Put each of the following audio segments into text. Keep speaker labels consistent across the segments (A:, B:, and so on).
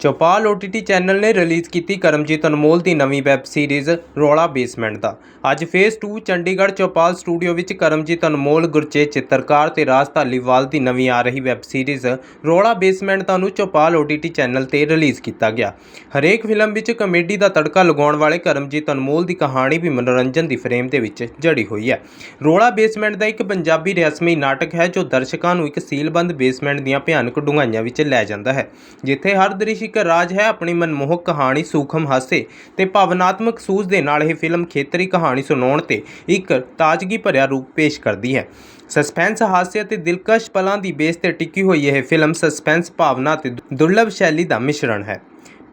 A: ਚੌਪਾਲ OTT channel ਨੇ release ਕੀਤੀ ਕਰਮਜੀਤ ਅਨਮੋਲ ਦੀ ਨਵੀਂ ਵੈਬ ਸੀਰੀਜ਼ ਰੌਲਾ ਬੇਸਮੈਂਟ ਦਾ। ਅੱਜ ਫੇਸ 2 ਚੰਡੀਗੜ੍ਹ ਚੌਪਾਲ ਸਟੂਡੀਓ ਵਿੱਚ ਕਰਮਜੀਤ ਅਨਮੋਲ, ਗੁਰਚੇਤ ਚਿੱਤਰਕਾਰ ਤੇ ਰਾਜ ਧਾਲੀਵਾਲ ਦੀ ਨਵੀਂ ਆ ਰਹੀ ਵੈਬ ਸੀਰੀਜ਼ ਰੌਲਾ ਬੇਸਮੈਂਟ ਦਾ ਨੂੰ ਚੌਪਾਲ OTT ਚੈਨਲ ਤੇ ਰਿਲੀਜ਼ ਕੀਤਾ ਗਿਆ। ਹਰੇਕ ਫਿਲਮ ਵਿੱਚ ਕਮੇਡੀ ਦਾ ਤੜਕਾ ਲਗਾਉਣ ਵਾਲੇ ਕਰਮਜੀਤ ਅਨਮੋਲ ਦੀ ਕਹਾਣੀ ਵੀ ਮਨੋਰੰਜਨ ਦੀ ਫਰੇਮ ਦੇ ਵਿੱਚ ਜੜੀ ਹੋਈ ਹੈ। ਰੌਲਾ ਬੇਸਮੈਂਟ ਦਾ ਇੱਕ ਪੰਜਾਬੀ ਰਸਮੀ ਨਾਟਕ ਹੈ ਜੋ ਦਰਸ਼ਕਾਂ ਨੂੰ ਇੱਕ ਸੀਲਬੰਦ ਬੇਸਮੈਂਟ ਦੀਆਂ ਭਿਆਨਕ ਡੂੰਘਾਈਆਂ ਵਿੱਚ ਲੈ ਜਾਂਦਾ ਹੈ, ਜਿੱਥੇ ਹਰ ਦ੍ਰਿਸ਼ ਇੱਕ ਰਾਜ ਹੈ ਆਪਣੀ ਮਨਮੋਹਕ ਕਹਾਣੀ ਸੂਖਮ ਹਾਸੇ ਤੇ ਭਾਵਨਾਤਮਕ ਸੂਝ ਦੇ ਨਾਲ ਇਹ ਫਿਲਮ ਖੇਤਰੀ ਕਹਾਣੀ ਸੁਣਾਉਣ ਤੇ ਇੱਕ ਤਾਜ਼ਗੀ ਭਰਿਆ ਰੂਪ ਪੇਸ਼ ਕਰਦੀ ਹੈ। ਸਸਪੈਂਸ ਹਾਸੇ ਅਤੇ ਦਿਲਕਸ਼ ਪਲਾਂ ਦੀ ਬੇਸ ਤੇ ਟਿੱਕੀ ਹੋਈ ਇਹ ਫਿਲਮ ਸਸਪੈਂਸ ਭਾਵਨਾ ਤੇ ਦੁਰਲਭ ਸ਼ੈਲੀ ਦਾ ਮਿਸ਼ਰਣ ਹੈ।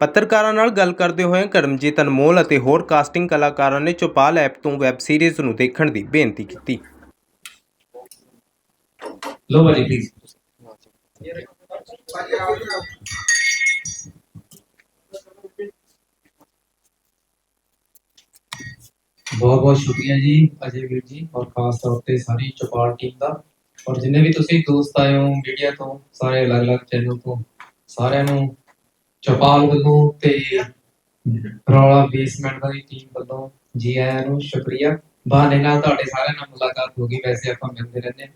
A: ਪੱਤਰਕਾਰਾਂ ਨਾਲ ਗੱਲ ਕਰਦੇ ਹੋਏ ਕਰਮਜੀਤ ਅਨਮੋਲ ਅਤੇ ਹੋਰ ਕਾਸਟਿੰਗ ਕਲਾਕਾਰਾਂ ਨੇ ਚੋਪਾਲ ਐਪ ਤੋਂ ਵੈਬ ਸੀਰੀਜ਼ ਨੂੰ ਦੇਖਣ ਦੀ ਬੇਨਤੀ ਕੀਤੀ।
B: ਲੋ ਵਾਲੀ ਪਲੀਜ਼ ਬਹੁਤ ਬਹੁਤ ਸ਼ੁਕਰੀਆ ਜੀ, ਅਜੇ ਵੀਰ ਜੀ, ਔਰ ਖਾਸ ਤੌਰ ਤੇ ਸਾਰੀ ਚਪਾਲ ਟੀਮ ਦਾ। ਔਰ ਜਿੰਨੇ ਵੀ ਤੁਸੀਂ ਦੋਸਤ ਆਏ ਹੋ ਮੀਡੀਆ ਤੋਂ, ਸਾਰੇ ਅਲੱਗ-ਅਲੱਗ ਚੈਨਲ ਤੋਂ, ਸਾਰਿਆਂ ਨੂੰ ਚਪਾਲ ਵੱਲੋਂ ਤੇ ਰੌਲਾ ਬੇਸਮੈਂਟ ਦੀ ਟੀਮ ਵੱਲੋਂ ਜੀ ਆਇਆਂ ਨੂੰ ਸ਼ੁਕਰੀਆ। ਬਹਾਨੇ ਨਾਲ ਤੁਹਾਡੇ ਸਾਰਿਆਂ ਨਾਲ ਮੁਲਾਕਾਤ ਹੋ ਗਈ, ਵੈਸੇ ਆਪਾਂ ਮਿਲਦੇ ਰਹਿੰਦੇ ਹਾਂ।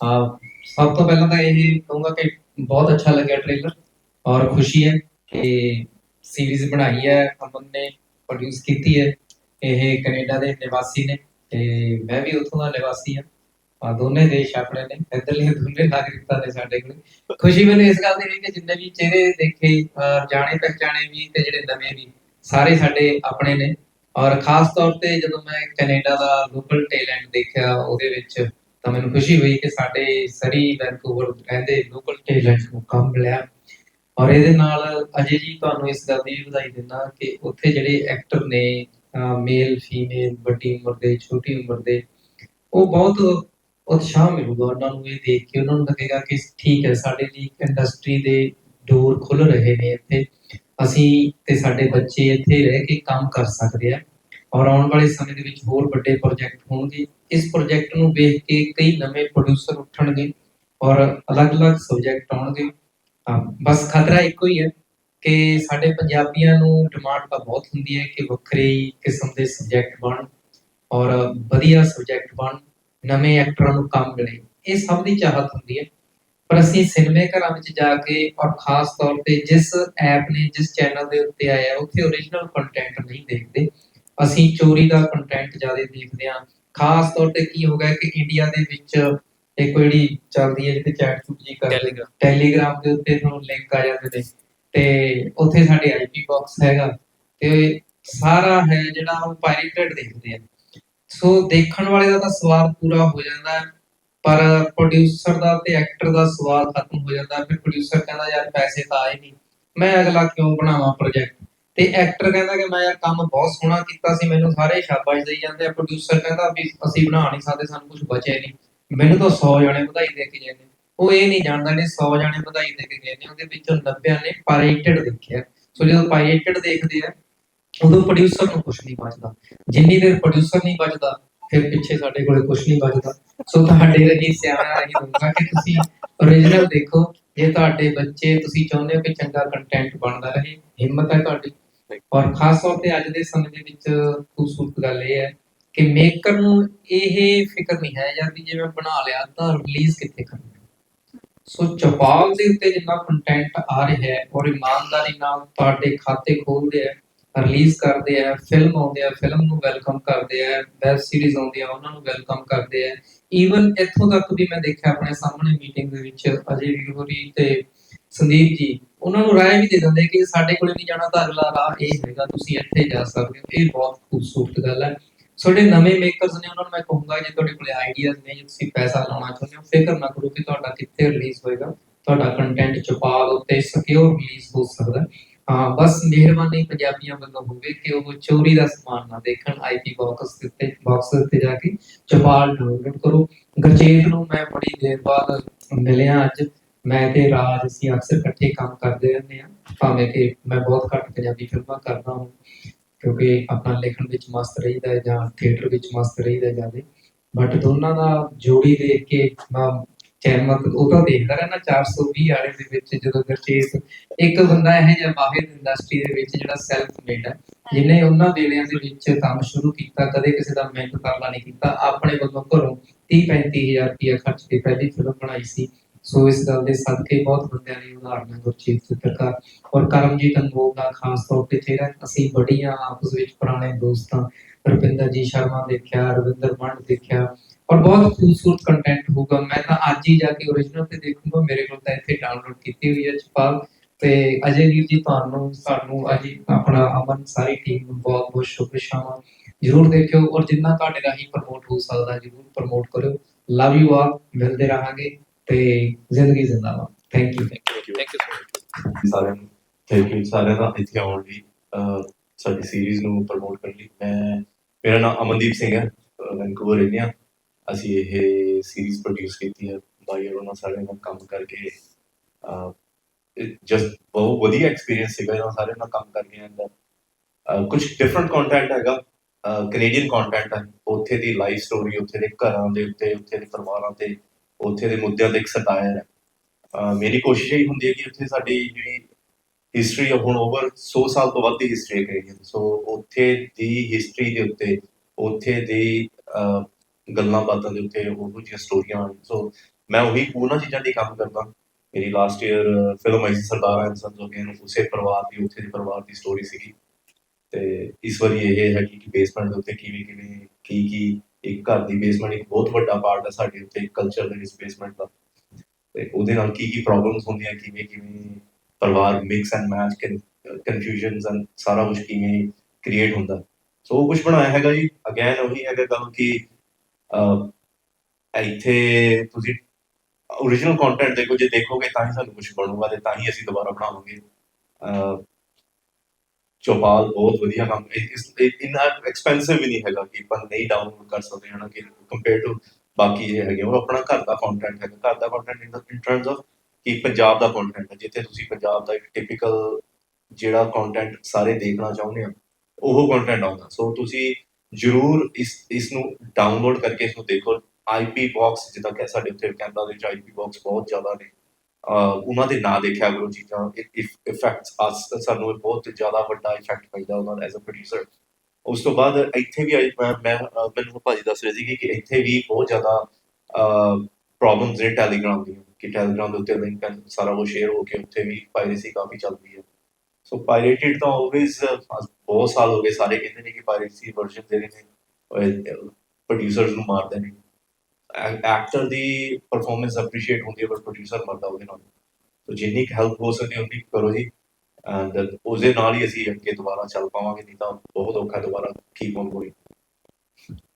B: ਆ, ਸਭ ਤੋਂ ਪਹਿਲਾਂ ਤਾਂ ਇਹ ਕਹੂੰਗਾ ਕਿ ਬਹੁਤ ਅੱਛਾ ਲੱਗਿਆ ਟ੍ਰੇਲਰ ਔਰ ਖੁਸ਼ੀ ਹੈ ਕਿ ਸੀਰੀਜ਼ ਬਣਾਈ ਹੈ, ਅਮਨ ਨੇ ਪ੍ਰੋਡਿਊਸ ਕੀਤੀ ਹੈ। ਇਹ ਕੈਨੇਡਾ ਦੇ ਨਿਵਾਸੀ ਨੇ ਤੇ ਮੈਂ ਵੀ ਉੱਥੋਂ ਦਾ ਨਿਵਾਸੀ ਹਾਂ। ਆ ਦੋਨੇ ਦੇਸ਼ ਆਪਣੇ ਨੇ, ਇੱਧਰਲੇ ਦੋਨੇ ਨਾਗਰਿਕਤਾ ਨੇ ਸਾਡੇ ਕੋਲ। ਖੁਸ਼ੀ ਮੈਨੂੰ ਇਸ ਗੱਲ ਦੀ ਵੀ ਕਿ ਜਿੰਨੇ ਵੀ ਚਿਹਰੇ ਦੇਖੇ ਜਾਣੇ ਪਹਿਚਾਣੇ ਵੀ ਤੇ ਜਿਹੜੇ ਨਵੇਂ ਵੀ, ਸਾਰੇ ਸਾਡੇ ਆਪਣੇ ਨੇ। ਔਰ ਖਾਸ ਤੌਰ ਤੇ ਜਦੋਂ ਮੈਂ ਕੈਨੇਡਾ ਦਾ ਲੋਕਲ ਟੈਲੈਂਟ ਦੇਖਿਆ, ਉਹਦੇ ਵਿੱਚ ਤਾਂ ਮੈਨੂੰ ਖੁਸ਼ੀ ਹੋਈ ਕਿ ਸਾਡੇ ਸਰੀ ਵੈਨਕੂਵਰ ਰਹਿੰਦੇ ਲੋਕਲ ਟੈਲੈਂਟ ਨੂੰ ਕੰਮ ਮਿਲਿਆ ਔਰ ਇਹਦੇ ਨਾਲ ਅਜੇ ਜੀ ਤੁਹਾਨੂੰ ਇਸ ਗੱਲ ਦੀ ਵਧਾਈ ਦਿੰਦਾ ਕਿ ਉੱਥੇ ਜਿਹੜੇ ਐਕਟਰ ਨੇ ਮੇਲ ਫੀਮੇਲ ਵੱਡੀ ਉਮਰ ਦੇ ਛੋਟੀ ਉਮਰ ਦੇ ਉਹ ਬਹੁਤ ਉਤਸ਼ਾਹ ਮਿਲੂਗਾ ਉਹਨਾਂ ਨੂੰ ਇਹ ਦੇਖ ਕੇ ਉਹਨਾਂ ਨੂੰ ਲੱਗੇਗਾ ਕਿ ਠੀਕ ਹੈ ਸਾਡੇ ਲਈ ਇੰਡਸਟਰੀ ਦੇ ਡੋਰ ਖੁੱਲ ਰਹੇ ਨੇ ਇੱਥੇ। ਅਸੀਂ ਤੇ ਸਾਡੇ ਬੱਚੇ ਇੱਥੇ ਰਹਿ ਕੇ ਕੰਮ ਕਰ ਸਕਦੇ ਆ ਔਰ ਆਉਣ ਵਾਲੇ ਸਮੇਂ ਦੇ ਵਿੱਚ ਹੋਰ ਵੱਡੇ ਪ੍ਰੋਜੈਕਟ ਹੋਣਗੇ। ਇਸ ਪ੍ਰੋਜੈਕਟ ਨੂੰ ਵੇਖ ਕੇ ਕਈ ਨਵੇਂ ਪ੍ਰੋਡਿਊਸਰ ਉੱਠਣਗੇ ਔਰ ਅਲੱਗ-ਅਲੱਗ ਸਬਜੈਕਟ ਆਉਣਗੇ। ਹਾਂ, ਬਸ ਖਤਰਾ ਇੱਕੋ ਹੀ ਹੈ ਕਿ ਸਾਡੇ ਪੰਜਾਬੀਆਂ ਨੂੰ ਡਿਮਾਂਡ ਤਾਂ ਬਹੁਤ ਹੁੰਦੀ ਹੈ ਕਿ ਵੱਖਰੇ ਕਿਸਮ ਦੇ ਸਬਜੈਕਟ ਬਣ ਔਰ ਵਧੀਆ ਸਬਜੈਕਟ ਬਣ ਨਵੇਂ ਐਕਟਰਾਂ ਨੂੰ ਕੰਮ ਮਿਲੇ ਇਹ ਸਭ ਦੀ ਚਾਹਤ ਹੁੰਦੀ ਹੈ। ਪਰ ਅਸੀਂ ਸਿਨੇਮੇ ਘਰਾਂ ਵਿੱਚ ਜਾ ਕੇ ਔਰ ਖਾਸ ਤੌਰ ਤੇ ਜਿਸ ਐਪ ਨੇ ਜਿਸ ਚੈਨਲ ਦੇ ਉੱਤੇ ਆਇਆ ਉੱਥੇ ਓਰੀਜਨਲ ਕੰਟੈਂਟ ਨਹੀਂ ਦੇਖਦੇ ਅਸੀਂ ਚੋਰੀ ਦਾ ਕੰਟੈਂਟ ਜ਼ਿਆਦਾ ਦੇਖਦੇ ਹਾਂ। ਖਾਸ ਤੌਰ ਤੇ ਕੀ ਹੋ ਗਿਆ ਕਿ ਇੰਡੀਆ ਦੇ ਵਿੱਚ ਇੱਕ ਜਿਹੜੀ ਚੱਲਦੀ ਹੈ ਜਿੱਥੇ ਚੈਟ ਜੀ ਕਰਦੇ ਟੈਲੀਗ੍ਰਾਮ ਦੇ ਉੱਤੇ ਤੁਹਾਨੂੰ ਲਿੰਕ ਆ ਜਾਂਦੇ ਨੇ। ਤੇ ਉੱਥੇ ਸਾਡੇ ਆਈਪੀ ਬਾਕਸ ਹੈਗਾ ਤੇ ਸਾਰਾ ਹੈ ਜਿਹੜਾ ਉਹ ਪਾਇਰੇਟਡ ਦੇਖਦੇ ਆ। ਸੋ ਦੇਖਣ ਵਾਲੇ ਦਾ ਤਾਂ ਸਵਾਦ ਪੂਰਾ ਹੋ ਜਾਂਦਾ ਪਰ ਪ੍ਰੋਡਿਊਸਰ ਦਾ ਤੇ ਐਕਟਰ ਦਾ ਸਵਾਦ ਖਤਮ ਹੋ ਜਾਂਦਾ ਫਿਰ ਪ੍ਰੋਡਿਊਸਰ ਕਹਿੰਦਾ ਯਾਰ ਪੈਸੇ ਤਾਂ ਆਏ ਨਹੀਂ ਮੈਂ ਅਗਲਾ ਕਿਉਂ ਬਣਾਵਾਂ ਪ੍ਰੋਜੈਕਟ ਤੇ ਐਕਟਰ ਕਹਿੰਦਾ ਕਿ ਮੈਂ ਯਾਰ ਕੰਮ ਬਹੁਤ ਸੋਹਣਾ ਕੀਤਾ ਸੀ, ਮੈਨੂੰ ਸਾਰੇ ਸ਼ਾਬਾਸ਼ ਦੇਈ ਜਾਂਦੇ ਆ। ਪ੍ਰੋਡਿਊਸਰ ਕਹਿੰਦਾ ਵੀ ਅਸੀਂ ਬਣਾ ਨਹੀਂ ਸਕਦੇ, ਸਾਨੂੰ ਕੁਝ ਬਚਿਆ ਨਹੀਂ ਮੈਨੂੰ ਤਾਂ 100 ਜਣੇ ਵਧਾਈ ਦੇ ਕੇ ਜਾਂਦੇ ਉਹ ਇਹ ਨਹੀਂ ਜਾਣਦਾ ਨੇ 100 ਜਣੇ ਵਧਾਈ ਦੇ ਕੇ ਗਏ ਨੇ, ਉਹਦੇ ਵਿੱਚੋਂ 90 ਨੇ ਪਾਇਰੇਟਡ ਦੇਖਿਆ। ਸੋ ਜਦੋਂ ਪਾਇਰੇਟਡ ਦੇਖਦੇ ਆ, ਉਦੋਂ ਪ੍ਰੋਡਿਊਸਰ ਨੂੰ ਕੁਝ ਨਹੀਂ ਬਚਦਾ। ਜਿੰਨੀ ਦੇਰ ਪ੍ਰੋਡਿਊਸਰ ਨਹੀਂ ਬਚਦਾ, ਫਿਰ ਪਿੱਛੇ ਸਾਡੇ ਕੋਲੇ ਕੁਝ ਨਹੀਂ ਬਚਦਾ। ਸੋ ਤੁਹਾਡੇ ਲਈ ਸਿਆਣਾ ਇਹ ਹੋਊਗਾ ਕਿ ਤੁਸੀਂ ਓਰੀਜਨਲ ਦੇਖੋ, ਜੇ ਤੁਹਾਡੇ ਬੱਚੇ ਤੁਸੀਂ ਚਾਹੁੰਦੇ ਹੋ ਕਿ ਚੰਗਾ ਕੰਟੈਂਟ ਬਣਦਾ ਰਹੇ, ਹਿੰਮਤ ਹੈ ਤੁਹਾਡੀ। ਔਰ ਖਾਸ ਤੌਰ ਤੇ ਅੱਜ ਦੇ ਸਮੇਂ ਦੇ ਵਿੱਚ ਖੂਬਸੂਰਤ ਗੱਲ ਇਹ ਹੈ ਕਿ ਮੇਕਰ ਨੂੰ ਇਹ ਫਿਕਰ ਨਹੀਂ ਹੈ ਯਾਰ ਵੀ ਜੇ ਮੈਂ ਬਣਾ ਲਿਆ ਤਾਂ ਰਿਲੀਜ਼ ਕਿੱਥੇ ਕਰਨਾ। ਸੋ ਚਪਾਲ ਦੇ ਉੱਤੇ ਜਿੰਨਾ ਕੰਟੈਂਟ ਆ ਰਿਹਾ ਹੈ, ਔਰ ਇਮਾਨਦਾਰੀ ਨਾਲ ਤੁਹਾਡੇ ਖਾਤੇ ਖੋਲਦੇ ਆ ਰਿਲੀਜ਼ ਕਰਦੇ ਆ ਫਿਲਮ ਆਉਂਦੇ ਆ ਫਿਲਮ ਨੂੰ ਵੈਲਕਮ ਕਰਦੇ ਆ ਵੈਬ ਸੀਰੀਜ਼ ਆਉਂਦੀ ਆ, ਉਹਨਾਂ ਨੂੰ ਵੈਲਕਮ ਕਰਦੇ ਆ। ਈਵਨ ਇੱਥੋਂ ਤੱਕ ਵੀ ਮੈਂ ਦੇਖਿਆ ਆਪਣੇ ਸਾਹਮਣੇ ਮੀਟਿੰਗ ਦੇ ਵਿੱਚ ਅਜੇ ਵੀ ਹੋਰੀ ਤੇ ਸੰਦੀਪ ਜੀ, ਉਹਨਾਂ ਨੂੰ ਰਾਏ ਵੀ ਦੇ ਦਿੰਦੇ ਕਿ ਸਾਡੇ ਕੋਲੇ ਨਹੀਂ ਜਾਣਾ ਤਾਂ ਅਗਲਾ ਰਾਹ ਇਹ ਹੈਗਾ, ਤੁਸੀਂ ਇੱਥੇ ਜਾ ਸਕਦੇ ਹੋ। ਇਹ ਬਹੁਤ ਖੂਬਸੂਰਤ ਗੱਲ ਹੈ ਤੁਹਾਡੇ ਨਵੇਂ ਮੇਕਰਸ ਨੇ ਉਹਨਾਂ ਨੂੰ ਮੈਂ ਕਹੂੰਗਾ ਜੇ ਤੁਹਾਡੇ ਕੋਲੇ ਆਈਡੀਆਜ਼ ਨੇ, ਜੇ ਤੁਸੀਂ ਪੈਸਾ ਲਾਉਣਾ ਚਾਹੁੰਦੇ ਹੋ, ਫਿਕਰ ਨਾ ਕਰੋ ਕਿ ਤੁਹਾਡਾ ਕਿੱਥੇ ਰਿਲੀਜ਼ ਹੋਏਗਾ। ਤੁਹਾਡਾ ਕੰਟੈਂਟ ਚਪਾਲ ਉੱਤੇ ਸਿਕਿਉਰ ਰਿਲੀਜ਼ ਹੋ ਸਕਦਾ। ਹਾਂ, ਬਸ ਮਿਹਰਬਾਨੀ ਪੰਜਾਬੀਆਂ ਵੱਲੋਂ ਹੋਵੇ ਕਿ ਉਹ ਚੋਰੀ ਦਾ ਸਮਾਨ ਨਾ ਦੇਖਣ ਆਈਪੀ ਬਾਕਸ ਦੇ ਉੱਤੇ ਬਾਕਸ ਦੇ ਜਾ ਕੇ ਚਪਾਲ ਡਾਊਨਲੋਡ ਕਰੋ। ਗਰਜੇਤ ਨੂੰ ਮੈਂ ਬੜੀ ਦੇਰ ਬਾਅਦ ਮਿਲਿਆ ਅੱਜ। ਮੈਂ ਤੇ ਰਾਜ ਅਸੀਂ ਅਕਸਰ ਇਕੱਠੇ ਕੰਮ ਕਰਦੇ ਰਹਿੰਦੇ ਹਾਂ। ਭਾਵੇਂ ਕਿ ਮੈਂ ਬਹੁਤ ਘੱਟ ਪੰਜਾਬੀ ਫਿਲਮਾਂ ਕਰਦਾ ਹਾਂ। ਕਿਉਂਕਿ ਆਪਣਾ ਲਿਖਣ ਵਿੱਚ ਮਸਤ ਰਹੀਦਾ ਹੈ ਜਾਂ ਥੀਏਟਰ ਵਿੱਚ ਮਸਤ ਰਹੀਦਾ ਜ਼ਿਆਦਾ ਬਟ ਦੋਨਾਂ ਦਾ ਜੋੜੀ ਦੇਖ ਕੇ ਮੈਂ ਉਹ ਤਾਂ ਦੇਖਦਾ ਰਹਿਣਾ 420 ਵਾਲੇ ਦੇ ਵਿੱਚ ਜਦੋਂ ਗੁਰਚੇਤ ਇੱਕ ਬੰਦਾ ਇਹ ਜਿਹਾ ਮਾਹਿਰ ਇੰਡਸਟਰੀ ਦੇ ਵਿੱਚ ਜਿਹੜਾ ਸੈਲਫ ਮੇਡ ਹੈ, ਜਿਹਨੇ ਉਹਨਾਂ ਵੇਲਿਆਂ ਦੇ ਵਿੱਚ ਕੰਮ ਸ਼ੁਰੂ ਕੀਤਾ, ਕਦੇ ਕਿਸੇ ਦਾ ਮਿਹਨਤ ਕਰਨਾ ਨਹੀਂ ਕੀਤਾ, ਆਪਣੇ ਵੱਲੋਂ ਘਰੋਂ 30 35000 ਰੁਪਇਆ ਖਰਚ ਕੇ ਪਹਿਲੀ ਫਿਲਮ ਬਣਾਈ ਸੀ। ਸੋ ਇਸ ਗੱਲ ਦੇ ਸਦਕੇ ਬਹੁਤ ਬੰਦਿਆਂ ਨੇ ਉਦਾਹਰਨਾਂ ਹੈ ਚਿੱਤਰਕਾਰ ਔਰ ਕਰਮਜੀਤ ਅਨਮੋਲ ਦਾ ਖਾਸ ਤੌਰ ਤੇ ਚਿਹਰਾ, ਅਸੀਂ ਬੜੀਆਂ ਆਪਸ ਵਿੱਚ ਪੁਰਾਣੇ ਦੋਸਤਾਂ, ਰੁਪਿੰਦਰ ਜੀ ਸ਼ਰਮਾ ਦੇਖਿਆ, ਰਵਿੰਦਰ ਮੰਡ ਦੇਖਿਆ। ਔਰ ਬਹੁਤ ਖੂਬਸੂਰਤ ਕੰਟੈਂਟ ਹੋਊਗਾ। ਮੈਂ ਤਾਂ ਅੱਜ ਹੀ ਜਾ ਕੇ origignal ਤੇ ਦੇਖੂੰਗਾ। ਮੇਰੇ ਕੋਲ ਤਾਂ ਇੱਥੇ ਡਾਊਨਲੋਡ ਕੀਤੀ ਹੋਈ ਹੈ ਚਪਾਲ। ਤੇ ਅਜੇ ਵੀਰ ਜੀ, ਤੁਹਾਨੂੰ, ਸਾਨੂੰ ਅਜੀ ਆਪਣਾ ਅਮਨ, ਸਾਰੀ ਟੀਮ ਨੂੰ ਬਹੁਤ ਬਹੁਤ ਸ਼ੁਭੇच्छਾਵਾਂ ਜਰੂਰ ਦੇਖਿਓ। ਔਰ ਜਿੰਨਾ ਤੁਹਾਡੇ ਰਾਹੀਂ ਪ੍ਰਮੋਟ ਹੋ ਸਕਦਾ, ਜਰੂਰ ਪ੍ਰਮੋਟ ਕਰਿਓ। ਲਵ ਯੂ ਆਲ ਮਿਲਦੇ ਰਹਾਂਗੇ। ਤੇ ਜ਼ਿੰਦਗੀ ਜ਼ਿੰਦਾਬਾਦ। ਥੈਂਕ ਯੂ
C: ਥੈਂਕ ਯੂ ਸਾਰਿਆਂ ਨੂੰ ਥੈਂਕ ਯੂ ਸਾਰਿਆਂ ਦਾ ਇੱਥੇ ਆਉਣ ਲਈ ਸਾਡੀ ਸੀਰੀਜ਼ ਨੂੰ ਪ੍ਰਮੋਟ ਕਰਨ ਲਈ ਮੈਂ ਮੇਰਾ ਨਾਮ ਅਮਨਦੀਪ ਸਿੰਘ ਹੈ। ਵੈਨਕੂਵਰ ਰਹਿੰਦੇ ਹਾਂ। ਅਸੀਂ ਇਹ ਸੀਰੀਜ਼ ਪ੍ਰੋਡਿਊਸ ਕੀਤੀ ਹੈ। ਬਾਈ ਉਹਨਾਂ ਸਾਰਿਆਂ ਨਾਲ ਕੰਮ ਕਰਕੇ ਜਸਟ ਬਹੁਤ ਵਧੀਆ ਐਕਸਪੀਰੀਅੰਸ ਸੀਗਾ ਇਹਨਾਂ ਸਾਰਿਆਂ ਨਾਲ ਕੰਮ ਕਰਕੇ ਅੰਦਰ ਕੁਝ ਡਿਫਰੈਂਟ ਕੰਟੈਂਟ ਹੈਗਾ। ਕੈਨੇਡੀਅਨ ਕੰਟੈਂਟ ਹੈ। ਉੱਥੇ ਦੀ ਲਾਈਫ ਸਟੋਰੀ ਉੱਥੇ ਦੇ ਘਰਾਂ ਦੇ ਉੱਤੇ ਉੱਥੇ ਦੇ ਪਰਿਵਾਰਾਂ ਤੇ ਉੱਥੇ ਦੇ ਮੁੱਦਿਆਂ ਤੇ ਇੱਕ ਸਟਾਇਰ ਹੈ। ਮੇਰੀ ਕੋਸ਼ਿਸ਼ ਇਹ ਹੁੰਦੀ ਹੈ ਕਿ ਉੱਥੇ ਸਾਡੀ ਜਿਹੜੀ ਹਿਸਟਰੀ ਹੁਣ ਓਵਰ 100 ਸਾਲ ਤੋਂ ਵੱਧ ਦੀ ਹਿਸਟਰੀ ਹੈ ਸੋ ਉੱਥੇ ਦੀ ਹਿਸਟਰੀ ਦੇ ਉੱਤੇ, ਉੱਥੇ ਦੀ ਗੱਲਾਂ ਬਾਤਾਂ ਦੇ ਉੱਤੇ ਉਹ ਜਿਹੀਆਂ ਸਟੋਰੀਆਂ ਹਨ ਸੋ ਮੈਂ ਉਹੀ ਉਹਨਾਂ ਚੀਜ਼ਾਂ ਦੀ ਕੰਮ ਕਰਦਾ। ਮੇਰੀ ਲਾਸਟ ਈਅਰ ਫਿਲਮ ਆਈ ਸੀ ਸਰਦਾਰ ਐਂਡ ਸੰਸ ਅਗੇਨ ਉਸੇ ਪਰਿਵਾਰ ਦੀ, ਉੱਥੇ ਦੇ ਪਰਿਵਾਰ ਦੀ ਸਟੋਰੀ ਸੀਗੀ। ਤੇ ਇਸ ਵਾਰੀ ਇਹ ਹੈ ਕਿ ਬੇਸਮੈਂਟ ਦੇ ਉੱਤੇ ਕਿਵੇਂ ਕਿਵੇਂ, ਕੀ ਕੀ ਇੱਕ ਘਰ ਦੀ ਬੇਸਮੈਂਟ ਇੱਕ ਬਹੁਤ ਵੱਡਾ ਪਾਰਟ ਹੈ ਸਾਡੇ ਉੱਤੇ ਕਲਚਰ ਦੇ ਇਸ ਬੇਸਮੈਂਟ ਦਾ। ਤੇ ਉਹਦੇ ਨਾਲ ਕੀ ਕੀ ਪ੍ਰੋਬਲਮਸ ਹੁੰਦੀਆਂ, ਕਿਵੇਂ ਕਿਵੇਂ ਪਰਿਵਾਰ mix and match confusions and ਸਾਰਾ ਕੁਝ ਕਿਵੇਂ ਕ੍ਰੀਏਟ ਹੁੰਦਾ। ਸੋ ਉਹ ਕੁਝ ਬਣਾਇਆ ਹੈਗਾ ਜੀ। ਅਗੇਨ ਉਹੀ ਹੈਗਾ ਗੱਲ ਕਿ ਇੱਥੇ ਤੁਸੀਂ origignal ਕੰਟੈਂਟ ਦੇਖੋ, ਜੇ ਦੇਖੋਗੇ ਤਾਂ ਹੀ ਸਾਨੂੰ ਕੁਝ ਬਣੂਗਾ ਤੇ ਤਾਂ ਹੀ ਅਸੀਂ ਦੁਬਾਰਾ ਬਣਾਵਾਂਗੇ। ਚੌਪਾਲ ਬਹੁਤ ਵਧੀਆ ਕੰਮ ਇਸ ਇਹ ਇੰਨਾ ਐਕਸਪੈਂਸਿਵ ਵੀ ਨਹੀਂ ਹੈਗਾ ਕਿ ਆਪਾਂ ਨਹੀਂ ਡਾਊਨਲੋਡ ਕਰ ਸਕਦੇ ਹਾਂ ਕਿ ਕੰਪੇਅਰ ਟੂ ਬਾਕੀ ਇਹ ਹੈਗੇ, ਉਹ ਆਪਣਾ ਘਰ ਦਾ ਕੰਟੈਂਟ ਹੈਗਾ। ਘਰ ਦਾ content in in terms of ਕਿ ਪੰਜਾਬ ਦਾ ਕੰਟੈਂਟ ਹੈ, ਜਿੱਥੇ ਤੁਸੀਂ ਪੰਜਾਬ ਦਾ ਇੱਕ ਟਿਪੀਕਲ ਜਿਹੜਾ ਕੰਟੈਂਟ ਸਾਰੇ ਦੇਖਣਾ ਚਾਹੁੰਦੇ ਆ ਉਹ ਕੰਟੈਂਟ ਆਉਂਦਾ। ਸੋ ਤੁਸੀਂ ਜਰੂਰ ਇਸ ਇਸ ਨੂੰ ਡਾਊਨਲੋਡ ਕਰਕੇ ਇਸ ਨੂੰ ਦੇਖੋ। ਆਈਪੀ ਬਾਕਸ ਜਿੱਦਾਂ ਕਿ ਸਾਡੇ ਉੱਥੇ ਕੈਨੇਡਾ ਦੇ ਵਿੱਚ ਆਈਪੀ ਬਾਕਸ ਬਹੁਤ ਜ਼ਿਆਦਾ ਨੇ। ਉਹਨਾਂ ਦੇ ਨਾਂ ਦੇਖਿਆ ਕਰੋ ਚੀਜ਼ਾਂ। ਇਫੈਕਟਸ ਅਸ ਸਾਨੂੰ ਬਹੁਤ ਜ਼ਿਆਦਾ ਵੱਡਾ ਇਫੈਕਟ ਪੈਂਦਾ ਉਹਨਾਂ ਦਾ ਐਜ਼ ਅ ਪ੍ਰੋਡਿਊਸਰ ਉਸ ਤੋਂ ਬਾਅਦ ਇੱਥੇ ਵੀ ਆਈ, ਮੈਂ ਮੈਂ, ਅਹ, ਮੈਨੂੰ ਭਾਜੀ ਦੱਸ ਰਹੇ ਸੀ ਕਿ ਇੱਥੇ ਵੀ ਬਹੁਤ ਜ਼ਿਆਦਾ ਪ੍ਰੋਬਲਮਸ ਨੇ ਟੈਲੀਗ੍ਰਾਮ ਦੀਆਂ। ਕਿ ਟੈਲੀਗ੍ਰਾਮ ਦੇ ਉੱਤੇ ਲਿੰਕ ਸਾਰਾ ਉਹ ਸ਼ੇਅਰ ਹੋ ਕੇ ਉੱਥੇ ਵੀ ਪਾਇਰੇਸੀ ਕਾਫੀ ਚੱਲਦੀ ਹੈ। ਸੋ ਪਾਇਰੇਟਡ ਤਾਂ ਆਲਵੇਜ਼ ਬਹੁਤ ਸਾਲ ਹੋ ਗਏ। ਸਾਰੇ ਕਹਿੰਦੇ ਨੇ ਕਿ ਪਾਇਰੇਸੀ ਵਰਜ਼ਨ ਜਿਹੜੇ ਨੇ। ਪ੍ਰੋਡਿਊਸਰਸ ਨੂੰ ਮਾਰਦੇ ਨੇ। ਐਕਟਰ ਦੀ ਪਰਫਾਰਮੈਂਸ ਅਪਰੀਸ਼ੀਏਟ ਹੁੰਦੀ ਹੈ ਪਰ ਪ੍ਰੋਡਿਊਸਰ ਮਰਦਾ ਉਹਦੇ ਨਾਲ। ਸੋ ਜਿੰਨੀ ਹੈਲਪ ਹੋ ਸਕਦੀ ਉਨੀ ਕਰੋ ਜੀ। ਐਂਡ ਉਹਦੇ ਨਾਲ ਹੀ ਅਸੀਂ ਅੱਗੇ ਦੁਬਾਰਾ ਚੱਲ ਪਾਵਾਂਗੇ ਨਹੀਂ ਤਾਂ ਬਹੁਤ ਔਖਾ ਦੁਬਾਰਾ ਕੀਪ ਔਨ ਗੋਇੰਗ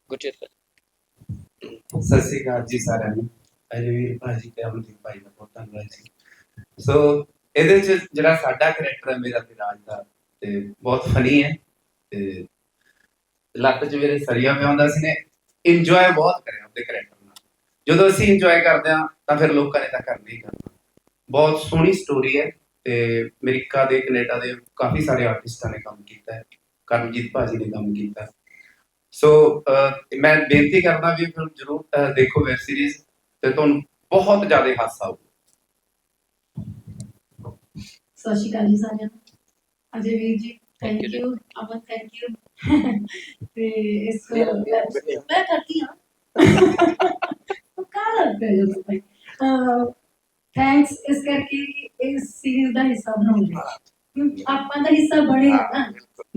D: ਗੁਰਜੀਤ
E: ਸਤਿ ਸ਼੍ਰੀ ਅਕਾਲ ਜੀ ਸਾਰਿਆਂ ਨੂੰ। ਅਜਵੀਰ ਭਾਜੀ ਤੇ ਅਮਨਦੀਪ ਭਾਈ ਦਾ ਬਹੁਤ ਧੰਨਵਾਦ ਜੀ। ਸੋ ਇਹਦੇ ਚ ਜਿਹੜਾ ਸਾਡਾ ਕਰੈਕਟਰ ਹੈ ਮੇਰਾ ਤੇ ਰਾਜ ਦਾ ਤੇ ਬਹੁਤ ਫਨੀ ਹੈ। ਤੇ ਲੱਕ ਚ ਮੇਰੇ ਸਰੀਆ ਪਿਆ ਹੁੰਦਾ ਸੀ ਨੇ। ਇੰਜੋਏ ਬਹੁਤ ਕਰਿਆ ਆਪਣੇ ਕਰੈਕਟਰ ਜਦੋਂ ਅਸੀਂ ਇੰਜੋਏ ਕਰਦੇ ਹਾਂ ਤਾਂ ਫਿਰ ਲੋਕਾਂ ਨੇ ਤਾਂ ਕਰਨਾ ਹੀ ਕਰਨਾ। ਬਹੁਤ ਸੋਹਣੀ ਸਟੋਰੀ ਹੈ ਤੇ ਅਮਰੀਕਾ ਦੇ ਕੈਨੇਡਾ ਦੇ ਕਾਫੀ ਸਾਰੇ ਆਰਟਿਸਟਾਂ ਨੇ ਕੰਮ ਕੀਤਾ ਹੈ। ਕਰਮਜੀਤ ਭਾਜੀ ਨੇ ਕੰਮ ਕੀਤਾ। ਸੋ ਮੈਂ ਬੇਨਤੀ ਕਰਦਾ ਵੀ ਫਿਲਮ ਜਰੂਰ ਦੇਖੋ ਵੈਬ ਸੀਰੀਜ਼ ਤੇ ਤੁਹਾਨੂੰ ਬਹੁਤ ਜ਼ਿਆਦਾ ਹਾਸਾ ਆਊ
F: ਸਤਿ ਸ਼੍ਰੀ ਅਕਾਲ ਜੀ ਸਾਰਿਆਂ ਨੂੰ। ਅਜੇ ਵੀਰ ji thank you Aman thank you ਤੇ ਇਸ ਮੈਂ ਕਰਤੀ ਹਾਂ। ਕਾ ਲੱਗਦਾ ਹੈ ਜਦੋਂ ਥੈਂਕਸ ਇਸ ਕਰਕੇ ਕਿ ਇਸ ਸੀਰੀਜ਼ ਦਾ ਹਿੱਸਾ ਬਣਾਉਂਦੇ ਆਪਾਂ ਦਾ ਹਿੱਸਾ ਬਣੇ ਨਾ।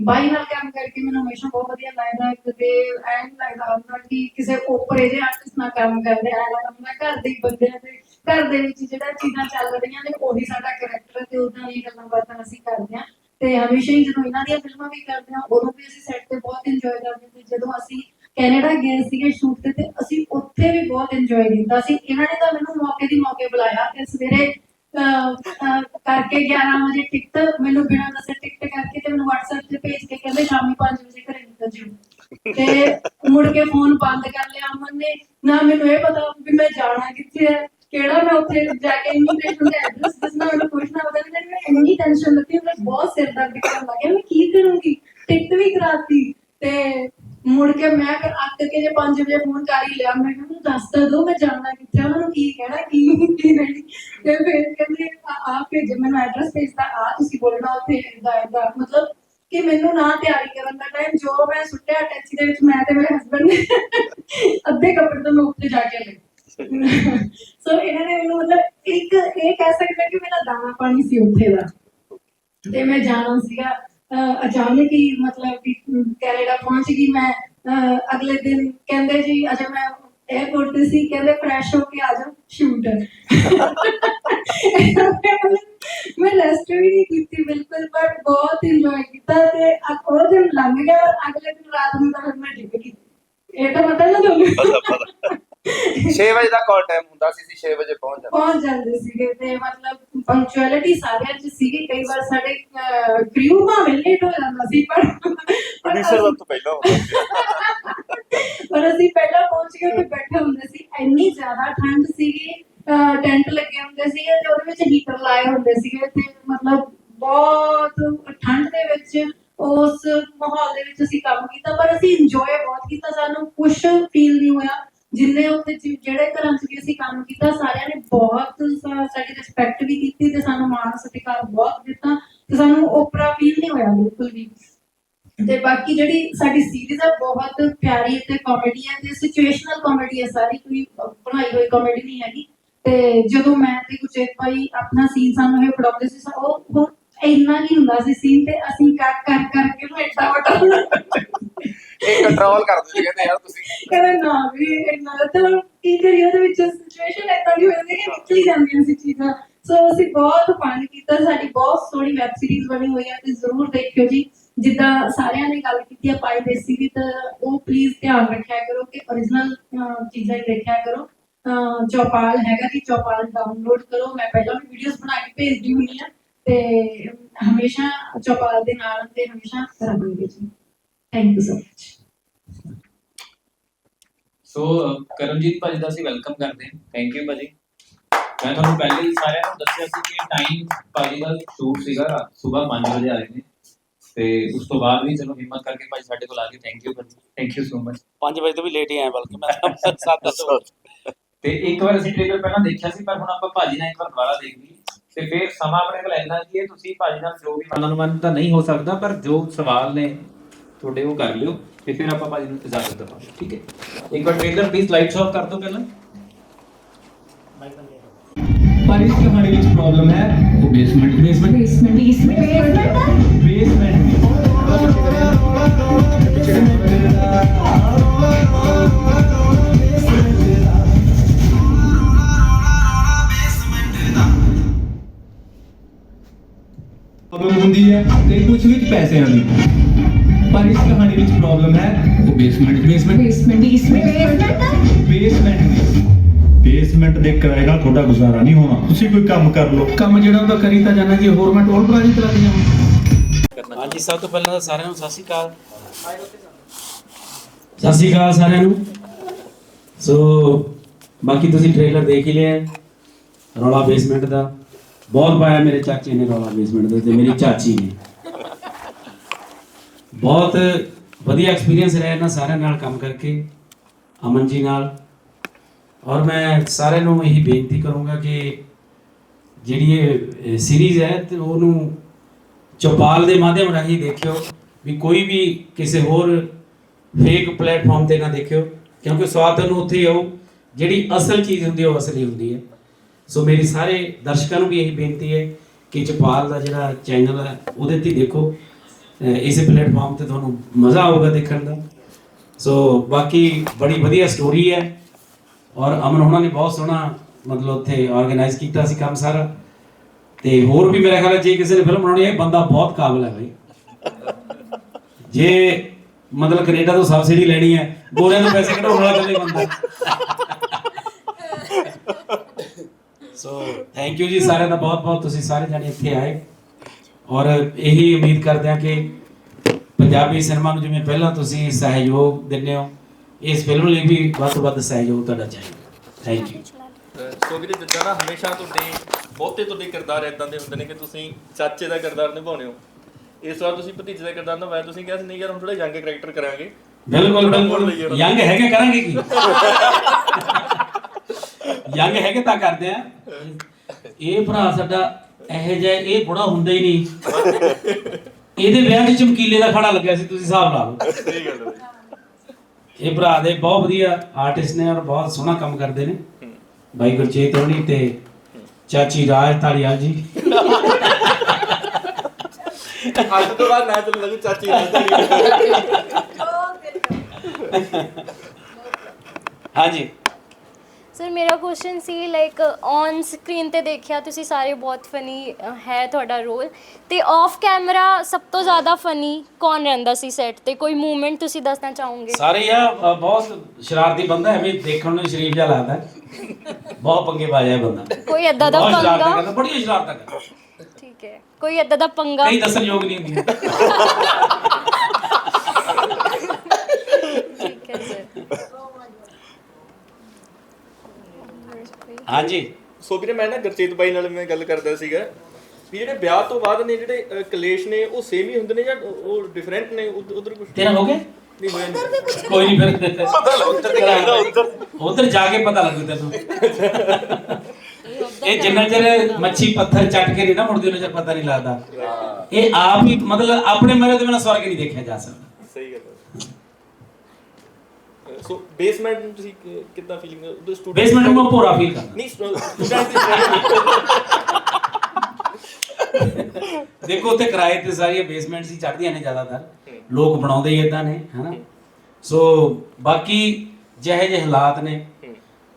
F: ਬਾਈ ਨਾਲ ਕੰਮ ਕਰਕੇ ਮੈਨੂੰ ਹਮੇਸ਼ਾ ਬਹੁਤ ਵਧੀਆ ਲੱਗਦਾ, ਕਿਤੇ ਐਂ ਲੱਗਦਾ ਹੁੰਦਾ ਕਿ ਕਿਸੇ ਓਪਰੇ ਜਿਹੇ ਆਰਟਿਸਟ ਨਾਲ ਕੰਮ ਕਰਦੇ ਆ ਮੈਂ ਘਰ ਦੇ ਬੰਦਿਆਂ ਤੇ ਘਰ ਦੇ ਵਿੱਚ ਜਿਹੜਾ ਚੀਜ਼ਾਂ ਚੱਲ ਰਹੀਆਂ ਨੇ, ਉਹੀ ਸਾਡਾ ਕਰੈਕਟਰ ਤੇ ਉਦਾਂ ਦੀਆਂ ਗੱਲਾਂ ਬਾਤਾਂ ਅਸੀਂ ਕਰਦੇ ਹਾਂ। ਤੇ ਹਮੇਸ਼ਾ ਹੀ ਜਦੋਂ ਇਹਨਾਂ ਦੀਆਂ ਫਿਲਮਾਂ ਵੀ ਕਰਦੇ ਹਾਂ, ਉਦੋਂ ਵੀ ਅਸੀਂ ਸੈੱਟ ਤੇ ਬਹੁਤ ਇੰਜੋਏ ਕਰਦੇ ਤੇ ਜਦੋਂ ਅਸੀਂ ਕੈਨੇਡਾ ਗਏ ਸੀਗੇ ਸ਼ੂਟ ਤੇ ਤੇ ਅਸੀਂ ਉੱਥੇ ਵੀ ਬਹੁਤ ਇੰਜੋਏ ਕੀਤਾ। ਸੀ ਇਹਨਾਂ ਨੇ ਤਾਂ ਮੈਨੂੰ ਮੌਕੇ ਦੀ ਮੌਕੇ ਬੁਲਾਇਆ ਤੇ ਸਵੇਰੇ ਕਰਕੇ 11 ਵਜੇ ਟਿਕਟ ਮੈਨੂੰ ਬਿਨਾਂ ਦੱਸੇ ਟਿਕਟ ਕਰਕੇ ਤੇ ਮੈਨੂੰ WhatsApp ਤੇ ਭੇਜ ਕੇ ਕਹਿੰਦੇ, ਸ਼ਾਮੀ 5 ਵਜੇ ਘਰੇ ਨਿਕਲ ਜਿਓ ਤੇ ਮੁੜ ਕੇ ਫੋਨ ਬੰਦ ਕਰ ਲਿਆ ਅਮਨ ਨੇ। ਨਾ ਮੈਨੂੰ ਇਹ ਪਤਾ ਵੀ ਮੈਂ ਜਾਣਾ ਕਿੱਥੇ ਹੈ, ਕਿਹੜਾ ਮੈਂ ਉੱਥੇ ਜਾ ਕੇ ਇਮੀਗ੍ਰੇਸ਼ਨ ਦਾ ਐਡਰੈਸ ਦੱਸਣਾ ਮੈਨੂੰ ਪੁੱਛਣਾ ਪਤਾ ਨਹੀਂ ਮੈਂ ਇੰਨੀ ਟੈਨਸ਼ਨ ਲੱਗੀ, ਮੈਂ ਬਹੁਤ ਸਿਰ ਦਰਦ ਕਰਨ ਲੱਗਿਆ ਮੈਂ ਕੀ ਕਰੂੰਗੀ? ਟਿਕਟ ਵੀ ਕਰਾਤੀ। ਤੇ ਮੁੜ ਕੇ ਮੈਂ ਫਿਰ ਅੱਕ ਕੇ ਜੇ 5 ਵਜੇ ਫੋਨ ਕਰ ਹੀ ਲਿਆ, ਮੈਂ ਕਿਹਾ ਦੱਸ ਤਾਂ ਦੋ ਮੈਂ ਜਾਣਾ ਕਿੱਥੇ ਉਹਨਾਂ ਨੂੰ ਕੀ ਕਹਿਣਾ, ਕੀ ਕੀ ਨਹੀਂ ਤੇ ਫਿਰ ਕਹਿੰਦੇ, ਆ- ਭੇਜ, ਮੈਨੂੰ ਐਡਰੈਸ ਭੇਜਦਾ ਆ ਤੁਸੀਂ ਬੋਲਣਾ ਉੱਥੇ, ਏਦਾਂ ਏਦਾਂ। ਮਤਲਬ ਕਿ ਮੈਨੂੰ ਨਾ ਤਿਆਰੀ ਕਰਨ ਦਾ ਟਾਈਮ ਜੋ ਮੈਂ ਸੁੱਟਿਆ ਟੈਕਸੀ ਦੇ ਵਿੱਚ, ਮੈਂ ਤੇ ਮੇਰੇ ਹਸਬੰਡ ਨੇ ਅੱਧੇ ਕੱਪੜੇ ਤੋਂ ਮੈਂ ਉੱਤੇ ਜਾ ਕੇ ਲੈ ਸੋ ਇਹਨਾਂ ਨੇ ਮੈਨੂੰ ਮਤਲਬ ਇੱਕ ਇਹ ਕਹਿ ਸਕਦੇ ਕਿ ਮੇਰਾ ਦਾਣਾ ਪਾਣੀ ਸੀ ਉੱਥੇ ਦਾ। ਤੇ ਮੈਂ ਜਾਣਾ ਸੀਗਾ ਅਚਾਨਕ ਹੀ ਮਤਲਬ ਕਿ ਕੈਨੇਡਾ ਪਹੁੰਚ ਗਈ ਮੈਂ। ਅਗਲੇ ਦਿਨ ਕਹਿੰਦੇ ਜੀ, ਅਜੇ ਮੈਂ 에어ਪੋਰਟ ਤੇ ਸੀ, ਕਹਿੰਦੇ ਫਰੈਸ਼ ਹੋ ਕੇ ਆ ਜਾਓ ਸ਼ੂਟ ਮੈਂ ਰੈਸਟ ਵੀ ਨਹੀਂ ਕੀਤੀ, ਬਿਲਕੁਲ ਪਰ ਬਹੁਤ ਇੰਜੋਏ ਕੀਤਾ ਤੇ ਉਹ ਦਿਨ ਲੰਘ ਗਿਆ, ਅਗਲੇ ਦਿਨ ਰਾਤ ਨੂੰ ਤਾਂ ਫਿਰ ਮੈਂ ਡਿੱਗ ਗਈ। ਇਹ ਤਾਂ ਪਤਾ ਨਾ ਤੁਹਾਨੂੰ?
E: 6 ਵਜੇ ਦਾ ਕਾਲ ਟਾਈਮ ਹੁੰਦਾ ਸੀ ਸੀ 6 ਵਜੇ ਪਹੁੰਚ ਜਾਣਾ
F: ਪਹੁੰਚ ਜਾਂਦੇ ਸੀਗੇ ਤੇ ਮਤਲਬ ਪੰਕਚੁਅਲਿਟੀ ਸਾਰਿਆਂ ਚ ਸੀਗੀ ਕਈ ਵਾਰ ਸਾਡੇ ਕ੍ਰਿਊ ਭਾਵੇਂ ਲੇਟ ਹੋ ਜਾਂਦਾ ਸੀ ਪਰ ਪਰ
C: ਪ੍ਰੋਡਿਊਸਰ ਵੱਲ ਤੋਂ ਪਹਿਲਾਂ ਹੁੰਦਾ ਸੀ
F: ਪਰ ਅਸੀਂ ਪਹਿਲਾਂ ਪਹੁੰਚ ਕੇ ਉੱਥੇ ਬੈਠੇ ਹੁੰਦੇ ਸੀ ਇੰਨੀ ਜ਼ਿਆਦਾ ਠੰਡ ਸੀਗੀ ਟੈਂਟ ਲੱਗੇ ਹੁੰਦੇ ਸੀਗੇ ਤੇ ਉਹਦੇ ਵਿੱਚ ਹੀਟਰ ਲਾਏ ਹੁੰਦੇ ਸੀਗੇ ਤੇ ਮਤਲਬ ਬਹੁਤ ਠੰਡ ਦੇ ਵਿੱਚ ਉਸ ਮਾਹੌਲ ਦੇ ਵਿੱਚ ਅਸੀਂ ਕੰਮ ਕੀਤਾ ਪਰ ਅਸੀਂ ਇੰਜੋਏ ਬਹੁਤ ਕੀਤਾ ਸਾਨੂੰ ਕੁਝ ਫੀਲ ਨਹੀਂ ਹੋਇਆ। ਜਿੰਨੇ ਉੱਥੇ ਜਿਹੜੇ ਘਰਾਂ 'ਚ ਵੀ ਅਸੀਂ ਕੰਮ ਕੀਤਾ, ਸਾਰਿਆਂ ਨੇ ਬਹੁਤ ਸਾਡੀ ਰਿਸਪੈਕਟ ਵੀ ਕੀਤੀ ਤੇ ਸਾਨੂੰ ਮਾਣ ਸਤਿਕਾਰ ਬਹੁਤ ਦਿੱਤਾ ਤੇ ਸਾਨੂੰ ਓਪਰਾ ਫੀਲ ਨਹੀਂ ਹੋਇਆ ਬਿਲਕੁਲ ਵੀ। ਤੇ ਬਾਕੀ ਜਿਹੜੀ ਸਾਡੀ ਸੀਰੀਜ਼ ਆ, ਬਹੁਤ ਪਿਆਰੀ ਤੇ ਕਾਮੇਡੀ ਹੈ ਤੇ ਸਿਚੁਏਸ਼ਨਲ ਕਾਮੇਡੀ ਹੈ ਸਾਰੀ, ਕੋਈ ਬਣਾਈ ਹੋਈ ਕਾਮੇਡੀ ਨਹੀਂ ਹੈਗੀ। ਤੇ ਜਦੋਂ ਮੈਂ ਤੇ ਗੁਰਜੀਤ ਭਾਈ ਆਪਣਾ ਸੀਨ ਸਾਨੂੰ ਇਹ ਪੜਾਉਂਦੇ ਸੀ ਉਹ ਇੰਨਾ ਹੀ ਹੁੰਦਾ ਸੀ ਸੀਨ ਤੇ ਅਸੀਂ ਕਰ ਕਰ ਕਰਕੇ ਨੂੰ ਐਡਾ ਵੱਡਾ
E: ਇਹ ਕੰਟਰੋਲ ਕਰਦੇ ਸੀ ਕਹਿੰਦੇ ਯਾਰ ਤੁਸੀਂ।
F: ਕਹਿੰਦਾ ਨਾ ਵੀ ਇੰਨਾ ਤਾਂ ਕੀ ਕਰੀਏ ਉਹਦੇ ਵਿੱਚ ਸਿਚੁਏਸ਼ਨ ਏਦਾਂ ਦੀ ਹੋ ਜਾਂਦੀ ਕਿ ਨਿਕਲ ਜਾਂਦੀਆਂ ਸੀ ਚੀਜ਼ਾਂ। ਸੋ ਅਸੀਂ ਬਹੁਤ ਫਨ ਕੀਤਾ ਸਾਡੀ ਬਹੁਤ ਸੋਹਣੀ ਵੈਬ ਸੀਰੀਜ਼ ਬਣੀ ਹੋਈ ਹੈ ਤੇ ਜ਼ਰੂਰ ਦੇਖਿਓ ਜੀ। ਜਿੱਦਾਂ ਸਾਰਿਆਂ ਨੇ ਗੱਲ ਕੀਤੀ ਹੈ ਪਾਈ ਦੇਸੀ ਦੀ ਤਾਂ ਉਹ ਪਲੀਜ਼ ਧਿਆਨ ਰੱਖਿਆ ਕਰੋ ਕਿ origignal ਚੀਜ਼ਾਂ ਹੀ ਦੇਖਿਆ ਕਰੋ। ਚੌਪਾਲ ਹੈਗਾ ਜੀ ਚੌਪਾਲ ਡਾਊਨਲੋਡ ਕਰੋ। ਮੈਂ ਪਹਿਲਾਂ ਵੀ ਵੀਡੀਓਜ਼ ਬਣਾ ਕੇ ਭੇਜਦੀ ਹੁੰਦੀ ਹਾਂ। ਤੇ ਹਮੇਸ਼ਾ ਚੌਪਾਲ ਦੇ ਨਾਲ ਤੇ ਹਮੇਸ਼ਾ ਰਹਾਂਗੇ ਜੀ thank you so much
D: so Karamjit ਭਾਜੀ ਦਾ ਅਸੀਂ ਵੈਲਕਮ ਕਰਦੇ ਹਾਂ। ਥੈਂਕ ਯੂ ਭਾਜੀ। ਮੈਂ ਤੁਹਾਨੂੰ ਪਹਿਲੇ ਹੀ ਸਾਰਿਆਂ ਨੂੰ ਦੱਸਿਆ ਸੀ ਕਿ ਟਾਈਮ ਭਾਜੀ ਦਾ ਸ਼ੂਟ ਸੀਗਾ ਸਵੇਰ 5 ਵਜੇ ਆ ਰਹੇ ਨੇ। ਤੇ ਉਸ ਤੋਂ ਬਾਅਦ ਵੀ ਚਲੋ ਹਿੰਮਤ ਕਰਕੇ ਭਾਜੀ ਸਾਡੇ ਕੋਲ ਆ ਕੇ ਥੈਂਕ ਯੂ ਭਾਜੀ। ਥੈਂਕ ਯੂ ਸੋ ਮਚ
G: 5 ਵਜੇ ਤੋਂ ਵੀ ਲੇਟ ਹੀ ਆਇਆ ਬਲਕਿ ਮੈਂ ਸੱਤ ਦਸ ਵਜੇ।
D: ਤੇ ਇੱਕ ਵਾਰ ਅਸੀਂ ਟ੍ਰੇਲਰ ਪਹਿਲਾਂ ਦੇਖਿਆ ਸੀ ਪਰ ਹੁਣ ਆਪਾਂ ਭਾਜੀ ਨਾਲ ਇੱਕ ਵਾਰ ਦੁਬਾਰਾ ਦੇਖ ਲਈ ਤੇ ਫਿਰ ਸਮਾਂ ਆਪਣੇ ਕੋਲ ਇੰਨਾ ਕੀ ਹੈ ਤੁਸੀਂ ਭਾਜੀ ਨਾਲ ਜੋ ਵੀ ਮਨ ਅਨੁਮਾਨ ਤਾਂ ਨਹੀਂ ਹੋ ਸਕਦਾ ਪਰ ਜੋ ਸਵਾਲ ਨੇ ਤੁਹਾਡੇ ਉਹ ਕਰ ਲਿਓ ਤੇ ਫਿਰ ਆਪਾਂ ਭਾਜੀ ਨੂੰ ਇਜਾਜ਼ਤ ਦਵਾਂਗੇ ਠੀਕ ਹੈ? ਇੱਕ ਵਾਰ ਟ੍ਰੇਲਰ ਪਲੀਜ਼ ਲਾਈਟਸ ਆਫ ਕਰ ਦਿਓ ਪਹਿਲਾਂ।
H: ਪਰ ਇਸ ਕਹਾਣੀ ਵਿੱਚ ਪ੍ਰੋਬਲਮ ਹੈ। ਉਹ basement basement
F: basement
H: basement problem ਹੁੰਦੀ ਹੈ ਤੇ ਕੁਝ ਵਿੱਚ ਪੈਸਿਆਂ ਦੀ ਪਰ ਇਸ ਕਹਾਣੀ ਵਿੱਚ ਪ੍ਰੋਬਲਮ ਹੈ ਉਹ ਬੇਸਮੈਂਟ ਬੇਸਮੈਂਟ ਬੇਸਮੈਂਟ ਦੀ
I: ਬੇਸਮੈਂਟ ਦੇ? ਕਿਰਾਏ ਨਾਲ ਤੁਹਾਡਾ ਗੁਜ਼ਾਰਾ ਨਹੀਂ ਹੋਣਾ। ਤੁਸੀਂ ਕੋਈ ਕੰਮ ਕਰ ਲਓ।
H: ਕੰਮ ਜਿਹੜਾ ਉਹਦਾ ਕਰੀ ਤਾਂ ਜਾਣਾ ਜੀ ਹੋਰ ਮੈਂ ਟੋਲ ਪਲਾਜ਼ਾ ਤੇ ਲੱਗ ਜਾਵਾਂ।
G: ਹਾਂਜੀ ਸਭ ਤੋਂ ਪਹਿਲਾਂ ਤਾਂ ਸਾਰਿਆਂ ਨੂੰ ਸਤਿ ਸ਼੍ਰੀ ਅਕਾਲ।
H: ਸਤਿ ਸ਼੍ਰੀ ਅਕਾਲ ਸਾਰਿਆਂ ਨੂੰ। ਸੋ ਬਾਕੀ ਤੁਸੀਂ ਟ੍ਰੇਲਰ ਦੇਖ ਹੀ ਲਿਆ। ਰੌਲਾ ਬੇਸਮੈਂਟ ਦਾ। ਬਹੁਤ ਪਾਇਆ ਮੇਰੇ ਚਾਚੇ ਨੇ ਰੌਲਾ ਬੇਸਮੈਂਟ ਦਾ ਤੇ ਮੇਰੀ ਚਾਚੀ ਨੇ ਬਹੁਤ ਵਧੀਆ ਐਕਸਪੀਰੀਅੰਸ ਰਿਹਾ ਇਹਨਾਂ ਸਾਰਿਆਂ ਨਾਲ ਕੰਮ ਕਰਕੇ ਅਮਨ ਜੀ ਨਾਲ ਔਰ ਮੈਂ ਸਾਰਿਆਂ ਨੂੰ ਇਹੀ ਬੇਨਤੀ ਕਰੂੰਗਾ ਕਿ ਜਿਹੜੀ ਇਹ ਸੀਰੀਜ਼ ਹੈ ਤੇ ਉਹਨੂੰ ਚੌਪਾਲ ਦੇ ਮਾਧਿਅਮ ਰਾਹੀਂ ਦੇਖਿਓ ਵੀ ਕੋਈ ਵੀ ਕਿਸੇ ਹੋਰ ਫੇਕ ਪਲੇਟਫਾਰਮ ਤੇ ਨਾ ਦੇਖਿਓ ਕਿਉਂਕਿ ਸਵਾਦ ਤੁਹਾਨੂੰ ਉੱਥੇ ਹੀ ਆਉ ਜਿਹੜੀ ਅਸਲ ਚੀਜ਼ ਹੁੰਦੀ ਉਹ ਅਸਲੀ ਹੁੰਦੀ ਹੈ ਸੋ ਮੇਰੀ ਸਾਰੇ ਦਰਸ਼ਕਾਂ ਨੂੰ ਵੀ ਇਹੀ ਬੇਨਤੀ ਹੈ ਕਿ ਚਪਾਲ ਦਾ ਜਿਹੜਾ ਚੈਨਲ ਹੈ ਉਹਦੇ ਤੇ ਦੇਖੋ ਇਸੇ ਪਲੇਟਫਾਰਮ ਤੇ ਤੁਹਾਨੂੰ ਮਜ਼ਾ ਆਊਗਾ ਦੇਖਣ ਦਾ ਸੋ ਬਾਕੀ ਬੜੀ ਵਧੀਆ ਸਟੋਰੀ ਹੈ ਔਰ ਅਮਨ ਉਹਨਾਂ ਨੇ ਬਹੁਤ ਸੋਹਣਾ ਮਤਲਬ ਉੱਥੇ ਆਰਗੇਨਾਈਜ਼ ਕੀਤਾ ਸੀ ਕੰਮ ਸਾਰਾ ਤੇ ਹੋਰ ਵੀ ਮੇਰਾ ਖਿਆਲ ਜੇ ਕਿਸੇ ਨੇ ਫਿਲਮ ਬਣਾਉਣੀ ਹੈ ਬੰਦਾ ਬਹੁਤ ਕਾਬਿਲ ਹੈ ਭਾਈ ਜੇ ਮਤਲਬ ਕੈਨੇਡਾ ਤੋਂ ਸਬਸਿਡੀ ਲੈਣੀ ਹੈ ਗੋਰਿਆਂ ਤੋਂ ਪੈਸੇ ਕਢਾਉਣ ਵਾਲਾ ਕੱਲੇ ਬੰਦਾ ਸੋ ਥੈਂਕ ਯੂ ਜੀ ਸਾਰਿਆਂ ਦਾ ਬਹੁਤ ਬਹੁਤ ਤੁਸੀਂ ਸਾਰੇ ਜਾਣੇ ਇੱਥੇ ਆਏ। ਔਰ ਇਹੀ ਉਮੀਦ ਕਰਦੇ ਹਾਂ ਕਿ ਪੰਜਾਬੀ ਸਿਨੇਮਾ ਨੂੰ ਜਿਵੇਂ ਪਹਿਲਾਂ ਤੁਸੀਂ ਸਹਿਯੋਗ ਦਿੰਦੇ ਹੋ ਇਸ ਫਿਲਮ ਲਈ ਵੀ ਵੱਧ ਤੋਂ ਵੱਧ ਸਹਿਯੋਗ ਤੁਹਾਡਾ ਚਾਹੀਦਾ। ਥੈਂਕ ਯੂ
J: ਸੋ ਵੀਰੇ ਜਿੱਦਾਂ ਨਾ ਹਮੇਸ਼ਾ ਤੁਹਾਡੇ ਬਹੁਤੇ ਤੁਹਾਡੇ ਕਿਰਦਾਰ ਇਦਾਂ ਦੇ ਹੁੰਦੇ ਨੇ ਕਿ ਤੁਸੀਂ ਚਾਚੇ ਦਾ ਕਿਰਦਾਰ ਨਿਭਾਉਂਦੇ ਹੋ। ਇਸ ਵਾਰ ਤੁਸੀਂ ਭਤੀਜੇ ਦਾ ਕਿਰਦਾਰ ਨਿਭਾਇਆ ਤੁਸੀਂ ਕਿਹਾ ਸੀ ਨਹੀਂ ਯਾਰ ਹੁਣ ਥੋੜਾ ਯੰਗ ਕੈਰੈਕਟਰ ਕਰਾਂਗੇ।
H: ਬਿਲਕੁਲ
J: ਬੋਲ
H: ਬਿਲਕੁਲ ਯੰਗ ਹੈਗੇ ਕਰਾਂਗੇ ਕੀ? ਯੰਗ ਹੈਗੇ ਤਾਂ ਕਰਦੇ ਆ। ਇਹ ਭਰਾ ਸਾਡਾ ਇਹੋ ਜਿਹਾ ਇਹ ਬੁੜਾ ਹੁੰਦਾ ਹੀ ਨਹੀਂ। ਇਹਦੇ ਵਿਆਹ 'ਚ ਚਮਕੀਲੇ ਦਾ ਖੜਾ ਲੱਗਿਆ ਸੀ ਤੁਸੀਂ ਹਿਸਾਬ ਲਾ ਲਓ।
J: ਸਹੀ ਗੱਲ ਹੈ
H: ਇਹ ਭਰਾ ਦੇ ਬਹੁਤ ਵਧੀਆ ਆਰਟਿਸਟ ਨੇ ਔਰ ਬਹੁਤ ਸੋਹਣਾ ਕੰਮ ਕਰਦੇ ਨੇ। ਬਾਈ ਗੁਰਚੇਤ ਹੋਣੀ ਤੇ ਚਾਚੀ ਰਾਜ ਧਾਲੀਵਾਲ ਜੀ।
J: ਅੱਜ ਤੋਂ ਬਾਅਦ ਨਾ ਚੱਲਣ ਲੱਗੀ ਚਾਚੀ ਰਾਜਧਾਨੀ
H: ਹਾਂਜੀ।
K: ਸਰ ਮੇਰਾ ਕੁਐਸਚਨ ਸੀ ਲਾਈਕ ਔਨ ਸਕਰੀਨ ਤੇ ਦੇਖਿਆ ਤੁਸੀਂ ਸਾਰੇ ਬਹੁਤ ਫਨੀ ਹੈ ਤੁਹਾਡਾ ਰੋਲ ਤੇ ਆਫ ਕੈਮਰਾ ਸਭ ਤੋਂ ਜ਼ਿਆਦਾ ਫਨੀ ਕੌਣ ਰਹਿੰਦਾ ਸੀ ਸੈੱਟ ਤੇ? ਕੋਈ ਮੂਵਮੈਂਟ ਤੁਸੀਂ ਦੱਸਣਾ ਚਾਹੋਗੇ?
H: ਸਾਰੇ ਆ ਅ, ਬਹੁਤ ਸ਼ਰਾਰਤੀ ਬੰਦਾ ਹੈ ਵੀ ਦੇਖਣ ਨੂੰ ਸ਼ਰੀਫ ਜਿਹਾ ਲੱਗਦਾ। ਹੈ। ਬਹੁਤ ਪੰਗੇ ਬਾਜਾ ਬੰਦਾ।
K: ਕੋਈ ਏਦਾਂ ਦਾ
H: ਬਹੁਤ ਸ਼ਰਾਰਤਾਂ
K: ਪੰਗਾ?
H: ਕਰਦਾ ਬੜੀਆਂ ਸ਼ਰਾਰਤਾਂ ਕਰਦਾ।
K: ਠੀਕ ਹੈ। ਕੋਈ ਏਦਾਂ ਦਾ ਪੰਗਾ?
H: ਕਈ ਦੱਸਣ ਯੋਗ ਨਹੀਂ ਹੁੰਦੀਆਂ
K: ਠੀਕ ਹੈ ਸਰ
H: ਹਾਂਜੀ।
J: ਸੋ ਵੀਰੇ ਮੈਂ ਨਾ ਗੁਰਚੇਤ ਬਾਈ ਨਾਲ ਮੈਂ ਗੱਲ ਕਰਦਾ ਸੀਗਾ ਵੀ ਜਿਹੜੇ ਵਿਆਹ ਤੋਂ ਬਾਅਦ ਨੇ ਜਿਹੜੇ ਅ, ਕਲੇਸ਼ ਨੇ ਉਹ ਸੇਮ ਹੀ ਹੁੰਦੇ ਨੇ ਜਾਂ ਉਹ ਡਿਫਰੈਂਟ ਨੇ? ਉਧਰ ਕੁਝ
H: ਤੇਰਾ ਹੋ ਗਿਆ?
J: ਨਹੀਂ ਹੋਇਆ ਨਹੀਂ।
H: ਕੋਈ ਨਹੀਂ ਫਿਰ। ਉਧਰ ਉਧਰ? ਜਾ ਕੇ ਪਤਾ ਲੱਗੂ ਤੈਨੂੰ। ਇਹ ਜਿੰਨਾ ਚਿਰ ਮੱਛੀ ਪੱਥਰ ਚੱਟ ਕੇ ਨਹੀਂ ਨਾ ਮੁੜਦੀ ਉਹਨਾਂ ਚਿਰ ਪਤਾ ਨਹੀਂ ਲੱਗਦਾ। ਇਹ ਆਪ ਹੀ ਮਤਲਬ ਆਪਣੇ ਮਰੇ ਤੇ ਬਿਨਾ ਸਵਰਗ ਨਹੀਂ ਦੇਖਿਆ ਜਾ ਸਕਦਾ।
J: ਸਹੀ ਗੱਲ ਹੈ। ਸੋ ਬੇਸਮੈਂਟ ਤੁਸੀਂ ਕਿ- ਕਿੱਦਾਂ ਫੀਲਿੰਗ ਉਹਦੇ ਸਟੂਡੈਂਟ
H: ਬੇਸਮੈਂਟ ਨੂੰ ਮੈਂ ਪੂਰਾ ਫੀਲ ਕਰਦਾ।
J: ਨਹੀਂ ਸਟੂਡੈਂਟ ਦੀ
H: ਦੇਖੋ ਉੱਥੇ ਕਿਰਾਏ ਤੇ ਸਾਰੀਆਂ ਬੇਸਮੈਂਟ ਸੀ ਚੜਦੀਆਂ ਨੇ ਜ਼ਿਆਦਾਤਰ। ਲੋਕ ਬਣਾਉਂਦੇ ਹੀ ਇਦਾਂ ਨੇ ਹਨਾ? ਸੋ ਬਾਕੀ ਜਿਹੇ ਜਿਹੇ ਹਾਲਾਤ ਨੇ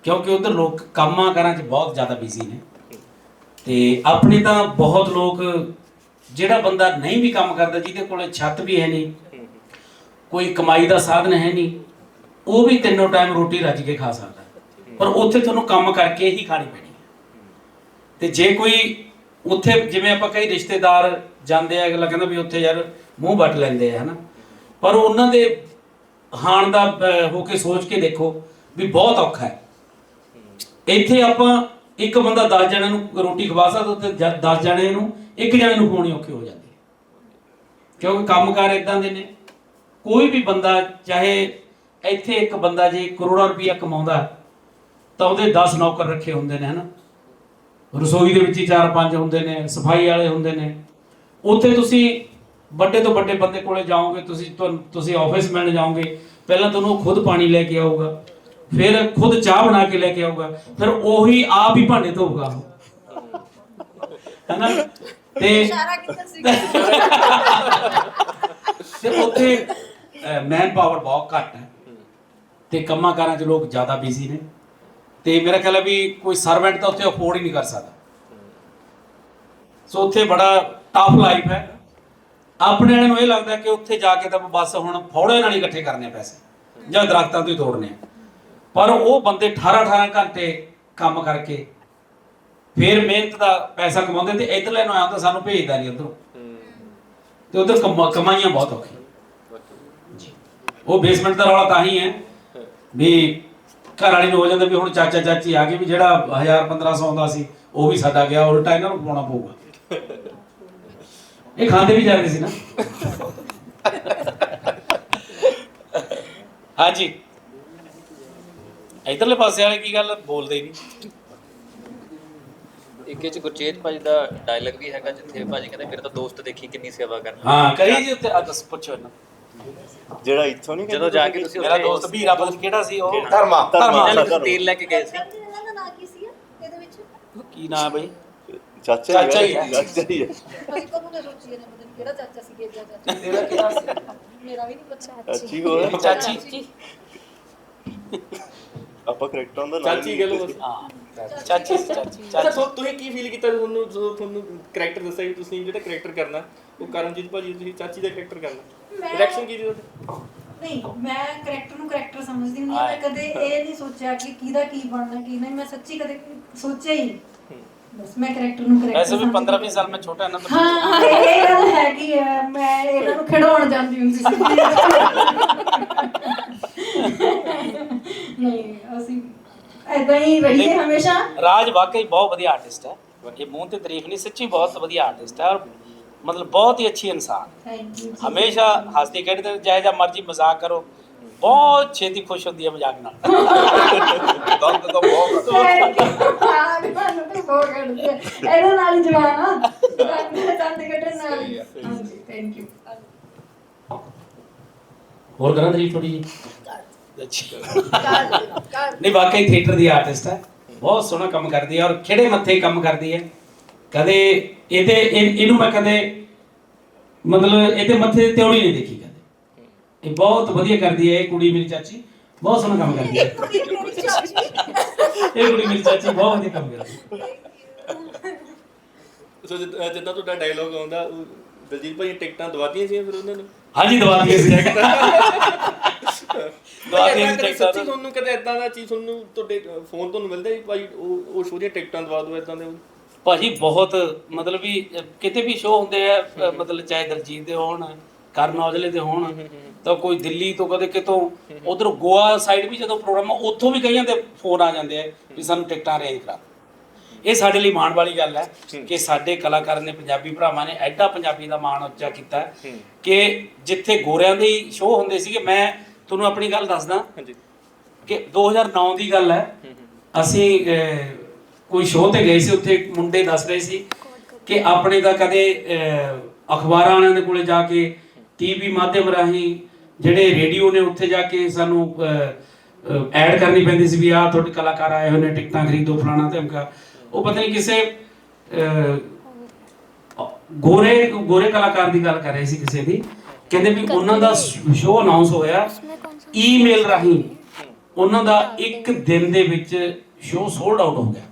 H: ਕਿਉਂਕਿ ਉਧਰ ਲੋਕ ਕੰਮਾਂ ਕਾਰਾਂ 'ਚ ਬਹੁਤ ਜ਼ਿਆਦਾ ਬਿਜ਼ੀ ਨੇ। ਤੇ ਆਪਣੇ ਤਾਂ ਬਹੁਤ ਲੋਕ ਜਿਹੜਾ ਬੰਦਾ ਨਹੀਂ ਵੀ ਕੰਮ ਕਰਦਾ ਜਿਹਦੇ ਕੋਲੇ ਛੱਤ ਵੀ ਹੈ ਨਹੀਂ ਕੋਈ ਕਮਾਈ ਦਾ ਸਾਧਨ ਹੈ ਨਹੀਂ ਉਹ ਵੀ ਤਿੰਨੋਂ ਟਾਈਮ ਰੋਟੀ ਰੱਜ ਕੇ ਖਾ ਸਕਦਾ। ਪਰ ਉੱਥੇ ਤੁਹਾਨੂੰ ਕੰਮ ਕਰਕੇ ਹੀ ਖਾਣੀ ਪੈਣੀ ਹੈ। ਤੇ ਜੇ ਕੋਈ ਉੱਥੇ ਜਿਵੇਂ ਆਪਾਂ ਕਈ ਰਿਸ਼ਤੇਦਾਰ ਜਾਂਦੇ ਆ, ਅਗਲਾ ਕਹਿੰਦਾ ਵੀ ਉੱਥੇ ਯਾਰ ਮੂੰਹ ਵੱਟ ਲੈਂਦੇ ਆ, ਹਨਾ। ਪਰ ਉਹਨਾਂ ਦੇ ਹਾਣ ਦਾ ਹੋ ਕੇ ਸੋਚ ਕੇ ਦੇਖੋ ਵੀ ਬਹੁਤ ਔਖਾ ਹੈ। ਇੱਥੇ ਆਪਾਂ ਇੱਕ ਬੰਦਾ 10 ਜਣਿਆਂ ਨੂੰ ਰੋਟੀ ਖਵਾ ਸਕਦਾ, ਉੱਥੇ 10 ਜਣਿਆਂ ਨੂੰ, ਇੱਕ ਜਣੇ ਨੂੰ ਖਵਾਉਣੀ ਔਖੀ ਹੋ ਜਾਂਦੀ ਹੈ। ਕਿਉਂਕਿ ਕੰਮਕਾਰ ਇਦਾਂ ਦੇ ਨੇ। ਕੋਈ ਵੀ ਬੰਦਾ ਚਾਹੇ ਇੱਥੇ ਇੱਕ ਬੰਦਾ ਜੇ ਕਰੋੜਾਂ ਰੁਪਈਆ ਕਮਾਉਂਦਾ ਤਾਂ ਉਹਦੇ 10 ਨੌਕਰ ਰੱਖੇ ਹੁੰਦੇ ਨੇ ਹਨਾ? ਰਸੋਈ ਦੇ ਵਿੱਚ ਹੀ 4-5 ਹੁੰਦੇ ਨੇ ਸਫ਼ਾਈ ਵਾਲੇ ਹੁੰਦੇ ਨੇ। ਉੱਥੇ ਤੁਸੀਂ ਵੱਡੇ ਤੋਂ ਵੱਡੇ ਬੰਦੇ ਕੋਲੇ ਜਾਓਗੇ ਤੁਸੀਂ ਤੁਸੀਂ ਆਫਿਸ ਮਿਲਣ ਜਾਓਗੇ ਪਹਿਲਾਂ ਤੁਹਾਨੂੰ ਖੁਦ ਪਾਣੀ ਲੈ ਕੇ ਆਊਗਾ ਫਿਰ ਖੁਦ ਚਾਹ ਬਣਾ ਕੇ ਲੈ ਕੇ ਆਊਗਾ ਫਿਰ ਉਹੀ ਆਪ ਹੀ ਭਾਂਡੇ ਧੋਊਗਾ। ਹੈਨਾ? ਤੇ
F: ਇਸ਼ਾਰਾ ਸੀ?
H: ਤੇ ਉੱਥੇ ਮੈਨ ਪਾਵਰ ਬਹੁਤ ਘੱਟ ਹੈ। ਤੇ ਕੰਮਾਂ ਕਾਰਾਂ 'ਚ ਲੋਕ ਜ਼ਿਆਦਾ ਬਿਜ਼ੀ ਨੇ। ਤੇ ਮੇਰਾ ਖਿਆਲ ਹੈ ਵੀ ਕੋਈ ਸਰਵੈਂਟ ਤਾਂ ਉੱਥੇ ਅਫੋਰਡ ਹੀ ਨਹੀਂ ਕਰ ਸਕਦਾ। ਸੋ ਉੱਥੇ ਬੜਾ ਟਫ ਲਾਈਫ ਹੈ। ਆਪਣੇ ਵਾਲਿਆਂ ਨੂੰ ਇਹ ਲੱਗਦਾ ਕਿ ਉੱਥੇ ਜਾ ਕੇ ਤਾਂ ਬਸ ਹੁਣ ਫੌੜੇ ਨਾਲ ਹੀ ਇਕੱਠੇ ਕਰਨੇ ਪੈਸੇ ਜਾਂ ਦਰਖਤਾਂ ਤੋਂ ਹੀ ਤੋੜਨੇ ਆ। ਪਰ ਉਹ ਬੰਦੇ 18 18 ਘੰਟੇ ਕੰਮ ਕਰਕੇ ਫਿਰ ਮਿਹਨਤ ਦਾ ਪੈਸਾ ਕਮਾਉਂਦੇ ਤੇ ਇਧਰਲੇ ਨੂੰ ਆਉਂਦਾ ਸਾਨੂੰ ਭੇਜਦਾ ਨਹੀਂ ਉਧਰੋਂ। ਤੇ ਉਧਰ ਕਮਾਈਆਂ ਬਹੁਤ ਔਖੀਆਂ। ਉਹ ਬੇਸਮੈਂਟ ਦਾ ਰੌਲਾ ਤਾਂ ਹੀ ਹੈ। ਵੀ ਘਰ ਵਾਲੀ ਨੂੰ ਹੋ ਜਾਂਦਾ ਵੀ ਹੁਣ ਚਾਚਾ ਚਾਚੀ ਆ ਗਏ ਵੀ ਜਿਹੜਾ 1000 1500 ਆਉਂਦਾ ਸੀ ਉਹ ਵੀ ਸਾਡਾ ਗਿਆ ਉਲਟਾ ਇਹਨਾਂ ਨੂੰ ਪਾਉਣਾ ਪਊਗਾ। ਇਹ ਖਾਂਦੇ ਵੀ ਜਾਂਦੇ ਸੀ ਨਾ। ਹਾਂਜੀ। ਇਧਰਲੇ ਪਾਸੇ ਵਾਲੇ ਕੀ ਗੱਲ ਬੋਲਦੇ ਹੀ ਨਹੀਂ।
L: ਇੱਕ ਇਹ ਚ ਗੁਰਚੇਤ ਭਾਜੀ ਦਾ ਡਾਇਲੌਗ ਵੀ ਹੈਗਾ ਜਿੱਥੇ ਭਾਜੀ ਕਹਿੰਦੇ ਮੇਰੇ ਤਾਂ ਦੋਸਤ ਦੇਖੀ ਕਿੰਨੀ ਸੇਵਾ ਕਰਨਾ।
H: ਹਾਂ ਕਰੀ ਜੀ ਉੱਤੇ ਆ ਦੱਸ ਪੁੱਛੋ ਇਹਨਾਂ।
C: ਜਿਹੜਾ ਇੱਥੋਂ ਨਹੀਂ
L: ਜਦੋਂ ਜਾ ਕੇ ਤੁਸੀਂ
H: ਮੇਰਾ
L: ਉੱਥੇ
H: ਦੋਸਤ ਵੀਰਾ ਬਲ ਕਿਹੜਾ ਸੀ ਉਹ?
C: ਧਰਮਾ।
H: ਧਰਮਾ।
L: ਨੂੰ ਤੇਲ ਲੈ ਕੇ ਗਏ ਸੀ।
F: ਇਹਨਾਂ ਦਾ ਨਾਂ ਕੀ ਸੀ ਇਹਦੇ ਵਿੱਚ?
H: ਕੀ ਨਾਮ ਹੈ ਬਈ?
C: ਚਾਚਾ
H: ਚਾਚਾ ਹੀ ਹੈ।
C: ਚਾਚਾ ਹੀ ਹੈ
F: ਕੋਈ ਕਦੋਂ ਦੇ ਸੋਚੀ ਨੇ ਪਤਾ ਕਿਹੜਾ ਚਾਚਾ ਸੀ ਕਿਹੜਾ ਚਾਚਾ?
H: ਤੇਰਾ ਕਿਹੜਾ ਸੀ?
F: ਮੇਰਾ ਵੀ ਨਹੀਂ ਪਤਾ।
C: ਚਾਚੀ ਹੋਰ
H: ਚਾਚੀ।
C: ਆਪਾਂ ਕਰੈਕਟਰਾਂ ਦਾ ਨਾਮ
J: ਚਾਚੀ ਗੱਲ ਬਸ।
H: ਹਾਂ। ਚਾਚੀ। ਸੀ, ਚਾਚੀ।
J: ਅੱਛਾ
H: ਚਾਚੀ।
J: ਤੁ- ਤੁਸੀਂ ਕੀ ਫੀਲ ਕੀਤਾ ਤੁਹਾਨੂੰ ਜਦੋਂ ਤੁਹਾਨੂੰ ਕਰੈਕਟਰ ਦੱਸਿਆ ਕਿ ਤੁਸੀਂ ਜਿਹੜਾ ਕਰੈਕਟਰ ਕਰਨਾ ਉਹ ਕਰਮਜੀਤ ਭਾਜੀ ਤੁਸੀਂ ਚਾਚੀ ਦਾ ਕਰੈਕਟਰ ਕਰਨਾ।
F: ਮੈਂ-
J: ਰਿਐਕਸ਼ਨ ਕੀ ਸੀ ਤੁਹਾਡੇ?
F: ਨਹੀਂ ਮੈਂ ਕਰੈਕਟਰ ਨੂੰ ਕਰੈਕਟਰ ਸਮਝਦੀ ਹੁੰਦੀ ਹਾਂ ਮੈਂ ਕਦੇ ਇਹ ਨਹੀਂ ਸੋਚਿਆ ਕਿ ਕਿਹਦਾ ਕੀ ਬਣਨਾ ਕੀ ਨਹੀਂ। ਮੈਂ ਸੱਚੀ ਕਦੇ ਸੋਚਿਆ ਹੀ ਨਹੀਂ। ਬਸ ਮੈਂ ਕਰੈਕਟਰ ਨੂੰ ਕਰੈਕਟਰ
H: ਵੈਸੇ ਵੀ 15 20 ਸਾਲ ਮੈਂ ਛੋਟਾ ਨਾ
F: ਹਾਂ ਇਹ ਇਹ ਗੱਲ ਹੈਗੀ ਹੈ। ਮੈਂ ਇਹਨਾਂ ਨੂੰ ਖਿਡਾਉਣ ਜਾਂਦੀ ਹੁੰਦੀ ਸੀ। ਨਹੀਂ ਅਸੀਂ ਐਦਾਂ ਹੀ ਰਹੀਏ ਹਮੇਸ਼ਾ।
H: ਰਾਜ ਵਾਕਈ ਬਹੁਤ ਵਧੀਆ ਆਰਟਿਸਟ ਹੈ। ਇਹ ਮੂੰਹ ਤੇ ਤਾਰੀਫ ਨਹੀਂ ਸੱਚੀ ਬਹੁਤ ਵਧੀਆ ਆਰਟਿਸਟ ਹੈ। ਔਰ ਮਤਲਬ ਬਹੁਤ ਹੀ ਅੱਛੀ ਇਨਸਾਨ।
F: ਥੈਂਕ ਯੂ
H: ਹਮੇਸ਼ਾ ਹੱਸਦੀ ਖੇਡਦੇ ਜਿਹੇ ਜਿਹਾ ਮਰਜ਼ੀ ਮਜ਼ਾਕ ਕਰੋ ਬਹੁਤ ਛੇਤੀ ਖੁਸ਼ ਹੁੰਦੀ ਹੈ ਮਜ਼ਾਕ ਨਾਲ। ਦਰਦ ਤਾਂ ਬਹੁਤ
F: ਇਹਦੇ ਨਾਲ ਹੀ ਜਵਾਨ ਆ। ਦੰਦ ਕੱਢਣ ਨਾਲ। ਹੀ ਹਾਂਜੀ ਥੈਂਕ ਯੂ
G: ਹੋਰ ਕਰਾਂ ਤਰੀਫ ਥੋੜੀ ਜੀ
H: ਅੱਛਾ
G: ਨਹੀਂ ਵਾਕਈ ਥੀਏਟਰ ਦੀ ਆਰਟਿਸਟ ਹੈ। ਬਹੁਤ ਸੋਹਣਾ ਕੰਮ ਕਰਦੀ ਹੈ ਔਰ ਖਿਹੜੇ ਮੱਥੇ ਕੰਮ ਕਰਦੀ ਹੈ। ਕਦੇ ਇਹਦੇ ਇਹ- ਇਹਨੂੰ ਮੈਂ ਕਦੇ ਮਤਲਬ ਇਹਦੇ ਮੱਥੇ ਤੇ ਤਿਉੜੀ ਨਹੀਂ ਦੇਖੀ ਕਦੇ। ਇਹ ਬਹੁਤ ਵਧੀਆ ਕਰਦੀ ਹੈ ਇਹ ਕੁੜੀ ਮੇਰੀ ਚਾਚੀ। ਬਹੁਤ ਸੋਹਣਾ ਕੰਮ ਕਰਦੀ ਹੈ। ਇਹ ਕੁੜੀ ਮੇਰੀ ਚਾਚੀ ਬਹੁਤ ਵਧੀਆ ਕੰਮ ਕਰਦੀ ਹੈ।
J: ਸੋ ਜਿੱਦ- ਤੁਹਾਡਾ ਡਾਇਲੋਗ ਆਉਂਦਾ ਉਹ ਦਲਜੀਤ ਭਾਈ ਟਿਕਟਾਂ ਦਵਾਤੀਆਂ ਸੀ ਫਿਰ ਉਹਨਾਂ ਨੂੰ?
G: ਹਾਂਜੀ ਦਵਾ ਦਈਏ ਸੀ।
J: ਦਵਾਤੀਆਂ ਸੀ ਟਿਕਟਾਂ ਸੱਚੀ ਤੁਹਾਨੂੰ ਕਦੇ ਇਦਾਂ ਦਾ ਚੀਜ਼ ਤੁਹਾਨੂੰ ਤੁਹਾਡੇ ਫੋਨ ਤੋਂ ਮਿਲਦਾ ਜੀ ਭਾਈ ਉਹ ਉਹ ਸ਼ੋਅ ਦੀਆਂ ਟਿਕਟਾਂ ਦਵਾ ਦਿਓ ਇਦਾਂ ਦੇ
H: ਭਾਜੀ ਬਹੁਤ ਮਤਲਬ ਵੀ ਕਿਤੇ ਵੀ ਸ਼ੋਅ ਹੁੰਦੇ ਆ ਮਤਲਬ ਚਾਹੇ ਦਲਜੀਤ ਦੇ ਹੋਣ ਕਰਨ ਔਜਲੇ ਦੇ ਹੋਣ ਤਾਂ ਕੋਈ ਦਿੱਲੀ ਤੋਂ ਕਦੇ ਕਿਤੋਂ ਉਧਰ ਗੋਆ ਸਾਈਡ ਵੀ ਜਦੋਂ ਪ੍ਰੋਗਰਾਮ ਉੱਥੋਂ ਵੀ ਕਈਆਂ ਦੇ ਫੋਨ ਆ ਜਾਂਦੇ ਆ ਵੀ ਸਾਨੂੰ ਟਿਕਟਾਂ ਅਰੇਂਜ ਕਰਾ ਇਹ ਸਾਡੇ ਲਈ ਮਾਣ ਵਾਲੀ ਗੱਲ ਹੈ ਕਿ ਸਾਡੇ ਕਲਾਕਾਰ ਨੇ ਪੰਜਾਬੀ ਭਰਾਵਾਂ ਨੇ ਐਡਾ ਪੰਜਾਬੀ ਦਾ ਮਾਣ ਉੱਚਾ ਕੀਤਾ ਕਿ ਜਿੱਥੇ ਗੋਰਿਆਂ ਦੇ ਸ਼ੋਅ ਹੁੰਦੇ ਸੀਗੇ ਮੈਂ ਤੁਹਾਨੂੰ ਆਪਣੀ ਗੱਲ ਦੱਸਦਾ ਕਿ 2009 ਦੀ ਗੱਲ ਹੈ ਅਸੀਂ ਕੋਈ ਸ਼ੋਅ ਤੇ ਗਏ ਸੀ ਉੱਥੇ ਮੁੰਡੇ ਦੱਸ ਰਹੇ ਸੀ ਕਿ ਆਪਣੇ ਦਾ ਕਦੇ ਅਹ, ਅਖਬਾਰਾਂ ਵਾਲਿਆਂ ਦੇ ਕੋਲੇ ਜਾ ਕੇ ਟੀਵੀ ਮਾਧਿਅਮ ਰਾਹੀਂ ਜਿਹੜੇ ਰੇਡੀਓ ਨੇ ਉੱਥੇ ਜਾ ਕੇ ਸਾਨੂੰ ਐਡ ਕਰਨੀ ਪੈਂਦੀ ਸੀ ਵੀ ਆਹ ਤੁਹਾਡੇ ਕਲਾਕਾਰ ਆਏ ਹੋਏ ਨੇ ਟਿਕਟਾਂ ਖਰੀਦੋ ਫਲਾਣਾ ਧਮਕਾ। ਉਹ ਪਤਾ ਨਹੀਂ ਕਿਸੇ ਗੋਰੇ ਗੋਰੇ ਕਲਾਕਾਰ ਦੀ ਗੱਲ ਕਰ ਰਹੇ ਸੀ ਕਿਸੇ ਦੀ। ਕਹਿੰਦੇ ਵੀ ਉਹਨਾਂ ਦਾ ਸ਼ੋਅ ਅਨਾਉਂਸ ਹੋਇਆ ਈਮੇਲ ਰਾਹੀਂ। ਉਹਨਾਂ ਦਾ ਇੱਕ ਦਿਨ ਦੇ ਵਿੱਚ ਸ਼ੋਅ ਸੋਲਡ ਆਊਟ ਹੋ ਗਿਆ।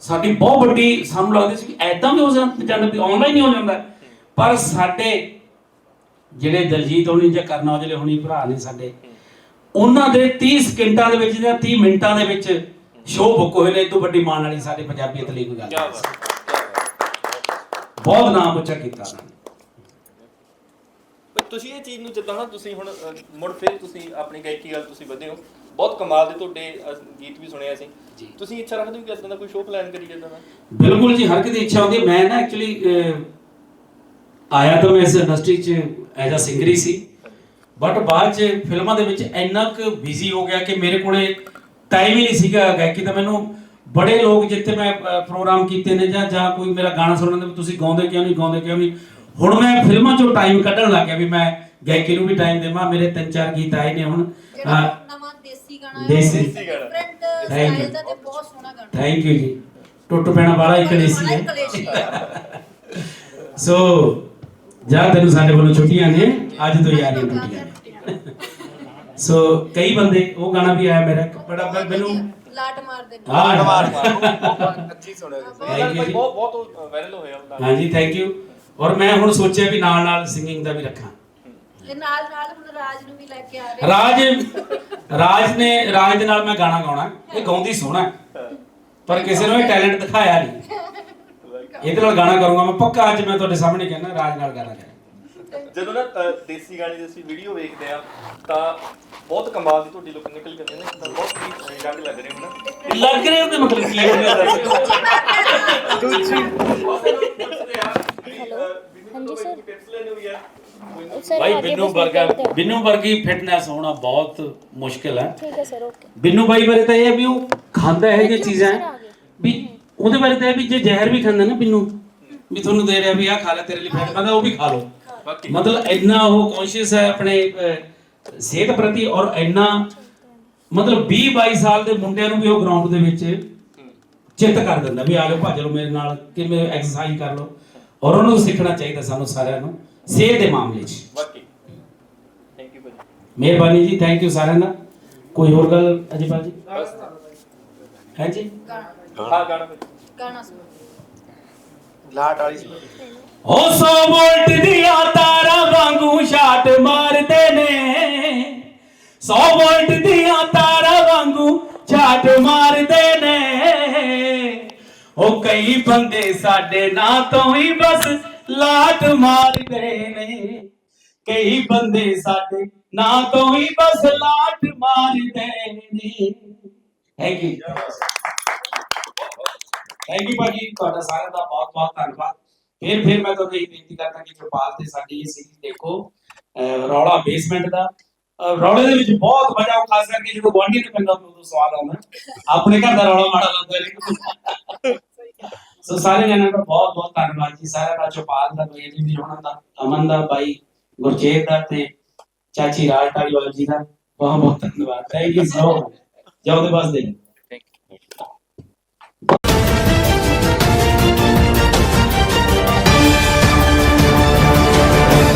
H: ਸਾਡੀ ਬਹੁਤ ਵੱਡੀ ਸਾਨੂੰ ਲੱਗਦੀ ਸੀ ਕਿ ਐਦਾਂ ਵੀ ਹੋ ਜਾਂਦਾ ਵੀ ਆਨਲਾਈਨ ਹੀ ਹੋ ਜਾਂਦਾ। ਪਰ ਸਾਡੇ ਜਿਹੜੇ ਦਲਜੀਤ ਹੋਣੀ ਜਾਂ ਕਰਨ ਔਜਲੇ ਹੋਣੀ ਭਰਾ ਨੇ ਸਾਡੇ ਉਹਨਾਂ ਦੇ 30 ਸਕਿੰਟਾਂ ਦੇ ਵਿੱਚ ਜਾਂ 30 ਮਿੰਟਾਂ ਦੇ ਵਿੱਚ ਸ਼ੋਅ ਬੁੱਕ ਹੋਏ ਨੇ। ਇਹ ਤੋਂ ਵੱਡੀ ਮਾਣ ਵਾਲੀ ਸਾਡੇ ਪੰਜਾਬੀਅਤ ਲਈ ਕੋਈ ਗੱਲ ਨਹੀਂ। ਬਹੁਤ ਨਾਮ ਉੱਚਾ ਕੀਤਾ ਉਹਨਾਂ ਨੇ।
J: ਤੁਸੀਂ ਇਹ ਚੀਜ਼ ਨੂੰ ਜਿੱਦਾਂ ਨਾ ਤੁਸੀਂ ਹੁਣ ਮੁੜ ਫਿਰ ਤੁਸੀਂ ਆਪਣੀ ਗਾਇਕੀ ਗੱਲ ਤੁਸੀਂ ਵਧੇ ਹੋ। ਬਹੁਤ ਕਮਾਲ ਦੇ ਤੁਹਾਡੇ ਅਹ, ਗੀਤ ਵੀ ਸੁਣਿਆ ਸੀ। ਤੁਸੀਂ ਇੱਛਾ ਰੱਖਦੇ ਹੋ ਕਿ ਇਦਾਂ ਦਾ ਕੋਈ ਸ਼ੋਅ ਪਲਾਨ ਕਰੀਏ ਇਦਾਂ ਦਾ
H: ਬਿਲਕੁਲ ਜੀ ਹਰ ਕਿਸੇ ਦੀ ਇੱਛਾ ਹੁੰਦੀ ਹੈ। ਮੈਂ ਨਾ ਐਕਚੁਅਲੀ ਆਇਆ ਤਾਂ ਮੈਂ ਇਸ ਇੰਡਸਟਰੀ 'ਚ ਐਜ਼ ਅ ਸਿੰਗਰ ਹੀ ਸੀ। ਬਟ ਬਾਅਦ 'ਚ ਫਿਲਮਾਂ ਦੇ ਵਿੱਚ ਇੰਨਾ ਕੁ ਬਿਜ਼ੀ ਹੋ ਗਿਆ ਕਿ ਮੇਰੇ ਕੋਲੇ ਟਾਈਮ ਹੀ ਨਹੀਂ ਸੀਗਾ ਗਾਇਕੀ ਦਾ। ਮੈਨੂੰ ਬੜੇ ਲੋਕ ਜਿੱਥੇ ਮੈਂ ਪ੍ਰੋਗਰਾਮ ਕੀਤੇ ਨੇ ਜਾਂ ਜਾਂ ਕੋਈ ਮੇਰਾ ਗਾਣਾ ਸੁਣਨ ਦੇ ਤੁਸੀਂ ਗਾਉਂਦੇ ਕਿਉਂ ਨਹੀਂ ਗਾਉਂਦੇ ਕਿਉਂ ਨਹੀਂ? ਹੁਣ ਮੈਂ ਫਿਲਮਾਂ 'ਚੋਂ ਟਾਈਮ ਕੱਢਣ ਲੱਗ ਗਿਆ ਵੀ ਮੈਂ ਗਾਇਕੀ ਨੂੰ ਵੀ ਟਾਈਮ ਦੇਵਾਂ। ਮੇਰੇ ਤਿੰਨ ਚਾਰ ਗੀਤ ਆਏ ਨੇ ਹੁਣ। ਅਹ,
F: ਗਾਣਾ
H: ਦੇਸੀ।
F: Different
H: Thank you.
F: ਸਟਾਈਲ ਦਾ ਤੇ ਬਹੁਤ ਸੋਹਣਾ ਗਾਣਾ।
H: ਥੈਂਕ ਯੂ ਜੀ। ਟੁੱਟ ਪੈਣਾ ਵਾਲਾ ਇੱਕ ਦੇਸੀ
F: ਬੜਾ
H: ਹੈ
F: ਕਲੇਸ਼ੀ।
H: ਸੋ। ਜਾਂ ਤੈਨੂੰ ਸਾਡੇ ਵੱਲੋਂ ਛੁੱਟੀਆਂ ਨੇ ਅੱਜ ਤੋਂ ਯਾਰੀਆਂ ਟੁੱਟੀਆਂ ਨੇ ਸੋ ਕਈ ਬੰਦੇ ਉਹ ਗਾਣਾ ਵੀ ਆਇਆ ਮੇਰਾ ਬੜਾ ਮੈਂ- ਮੈਨੂੰ
F: ਲਾਟ ਮਾਰਦੇ ਨੇ।
H: ਹਾਂ
E: ਮਾਰ। ਮਾਰ। ਅੱਛੀ ਸੁਣਿਆ
H: Thank you ਜੀ।
J: ਬਹੁਤ ਬਹੁਤ ਵਾਇਰਲ ਹੋਇਆ
H: ਹਾਂਜੀ ਥੈਂਕ ਯੂ ਔਰ ਮੈਂ ਹੁਣ ਸੋਚਿਆ ਵੀ ਨਾਲ ਨਾਲ ਸਿੰਗਿੰਗ ਦਾ ਵੀ ਰੱਖਾਂ।
F: ਤੇ ਨਾਲ ਨਾਲ ਹੁਣ ਰਾਜ ਨੂੰ ਵੀ ਲੈ ਕੇ ਆ ਰਹੇ
H: ਰਾਜ ਰਾਜ ਨੇ ਰਾਜ ਦੇ ਨਾਲ ਮੈਂ ਗਾਣਾ ਗਾਉਣਾ। ਇਹ ਗਾਉਂਦੀ ਸੋਹਣਾ। ਹੈ। ਪਰ ਕਿਸੇ ਨੂੰ ਇਹ ਟੈਲੈਂਟ ਦਿਖਾਇਆ ਨਹੀਂ। ਇਹਦੇ ਨਾਲ ਗਾਣਾ ਕਰੂੰਗਾ ਮੈਂ। ਪੱਕਾ ਅੱਜ ਮੈਂ ਤੁਹਾਡੇ ਸਾਹਮਣੇ ਕਹਿਣਾ ਰਾਜ ਨਾਲ ਗਾਣਾ ਕਰਾਂ
J: ਜਦੋਂ ਨਾ ਦੇਸੀ ਗਾਣੇ ਦੀ ਅਸੀਂ ਵੀਡੀਓ ਵੇਖਦੇ ਆ ਤਾਂ ਬਹੁਤ ਕਮਾਲ ਦੀ ਤੁਹਾਡੀ ਲੁੱਕ ਨਿਕਲ ਕੇ ਨੇ। ਤਾਂ ਬਹੁਤ ਹੀ ਜੰਗ ਲੱਗ ਰਹੇ ਹੁਣ।
H: ਲੱਗ ਰਿਹਾ ਉਹਦੇ ਮਤਲਬ ਕੀ ਹੈ
K: ਹਾਂਜੀ ਸਰ।
J: ਟਿਪਸ ਲੈਣੇ ਹੋਈ ਆ।
H: ਭਾਈ ਬਿੰਨੂ ਵਰਗਾ ਬਿੰਨੂ ਵਰਗੀ ਫਿਟਨੈਸ ਹੋਣਾ ਬਹੁਤ ਮੁਸ਼ਕਿਲ ਹੈ।
K: ਠੀਕ ਹੈ ਸਰ ਓਕੇ।
H: ਬਿੰਨੂ ਭਾਈ ਬਾਰੇ ਤਾਂ ਇਹ ਵੀ ਉਹ ਖਾਂਦਾ ਹੈ।
K: ਜੇ
H: ਚੀਜ਼ਾਂ ਵੀ ਉਹਦੇ ਬਾਰੇ ਤਾਂ ਇਹ ਵੀ ਜੇ ਜ਼ਹਿਰ ਵੀ ਖਾਂਦਾ ਨਾ ਬਿੰਨੂ ਵੀ ਤੁਹਾਨੂੰ ਦੇ ਰਿਹਾ ਵੀ ਆ ਖਾ ਲੈ ਤੇਰੇ ਲਈ ਫਾਇਦਾ ਮੈਂ ਉਹ ਵੀ ਖਾ ਲਓ। ਮਤਲਬ ਇੰਨਾ ਉਹ ਕੌਨਸ਼ੀਅਸ ਹੈ ਆਪਣੇ ਸਿਹਤ ਪ੍ਰਤੀ ਔਰ ਇੰਨਾ ਮਤਲਬ 20 22 ਸਾਲ ਦੇ ਮੁੰਡਿਆਂ ਨੂੰ ਵੀ ਉਹ ਗਰਾਊਂਡ ਦੇ ਵਿੱਚ ਚਿੱਤ ਕਰ ਦਿੰਦਾ ਵੀ ਆ ਲਓ ਭੱਜ ਲਓ ਮੇਰੇ ਨਾਲ ਕਿਵੇਂ ਐਕਸਰਸਾਈਜ਼ ਕਰ ਲਓ। ਔਰ ਉਹਨੂੰ ਸਿੱਖਣਾ ਚਾਹੀਦਾ ਸਾਨੂੰ ਸਾਰਿਆਂ ਨੂੰ। ਸਿਹਤ ਦੇ ਮਾਮਲੇ 'ਚ
J: ਬਾਕੀ ਥੈਂਕ ਯੂ ਭਾਜੀ
H: ਮਿਹਰਬਾਨੀ ਜੀ ਥੈਂਕ ਯੂ ਸਾਰਿਆਂ ਦਾ ਕੋਈ ਹੋਰ ਗੱਲ ਅਜੀਪਾਲ ਜੀ
J: ਬਸ
H: ਹੈ ਜੀ
J: ਹਾਂ ਗਾਣਾ ਭਾਜੀ
F: ਗਾਣਾ ਸੁਣੋ
E: ਲਾਟ ਵਾਲੀ ਸੀ
H: ਓ 100 ਵੋਲਟ ਦੀਆਂ ਤਾਰਾਂ ਵਾਂਗੂ ਸ਼ਾਟ ਮਾਰਦੇ ਨੇ 100 ਵੋਲਟ ਦੀਆਂ ਤਾਰਾਂ ਵਾਂਗੂ ਛਾਟ ਮਾਰਦੇ ਨੇ ਉਹ ਕਈ ਬੰਦੇ ਸਾਡੇ ਨਾਂ ਤੋਂ ਹੀ ਬਸ ਲਾਟ ਮਾਰਦੇ ਨੇ। ਕਈ ਬੰਦੇ ਸਾਡੇ ਨਾਂ ਤੋਂ ਹੀ ਬਸ ਲਾਟ ਮਾਰਦੇ ਨੇ। ਥੈਂਕ ਯੂ ਥੈਂਕ ਯੂ ਭਾਜੀ, ਤੁਹਾਡਾ ਸਾਰਿਆਂ ਦਾ ਬਹੁਤ ਬਹੁਤ ਧੰਨਵਾਦ। ਫਿਰ ਫਿਰ ਮੈਂ ਤੁਹਾਨੂੰ ਇਹ ਬੇਨਤੀ ਕਰਦਾ ਕਿ ਕਿਰਪਾਲ ਤੇ ਸਾਡੀ ਇਹ ਸੀਰੀਜ਼ ਦੇਖੋ। ਰੌਲਾ ਬੇਸਮੈਂਟ ਦਾ। ਰੌਲੇ ਦੇ ਵਿੱਚ ਬਹੁਤ ਮਜ਼ਾ ਆਉ ਖਾਸ ਕਰਕੇ ਜਦੋਂ ਗੁਆਂਢੀ ਨੂੰ ਪੈਂਦਾ ਉਦੋਂ ਸਵਾਦ ਆਉਂਦਾ। ਆਪਣੇ ਘਰ ਦਾ ਰੌਲਾ ਮਾੜਾ ਲੱਗਦਾ। ਨਹੀਂ ਸੋ ਸਾਰੇ ਜਣਾਂ ਦਾ ਬਹੁਤ ਬਹੁਤ ਧੰਨਵਾਦ ਜੀ। ਸਾਰਿਆਂ ਦਾ ਚੌਪਾਲ ਦਾ ਬਈ ਜੀ ਹੋਣਾ ਦਾ ਅਮਨ ਦਾ ਭਾਈ ਗੁਰਜੀਤ ਦਾ ਤੇ ਚਾਚੀ ਰਾਜ ਧਾਲੀਵਾਲ ਜੀ ਦਾ ਬਹੁਤ ਬਹੁਤ ਧੰਨਵਾਦ। ਥੈਂਕ ਯੂ ਸੋ ਜਾਓ ਦੇ ਬਸ ਦੇ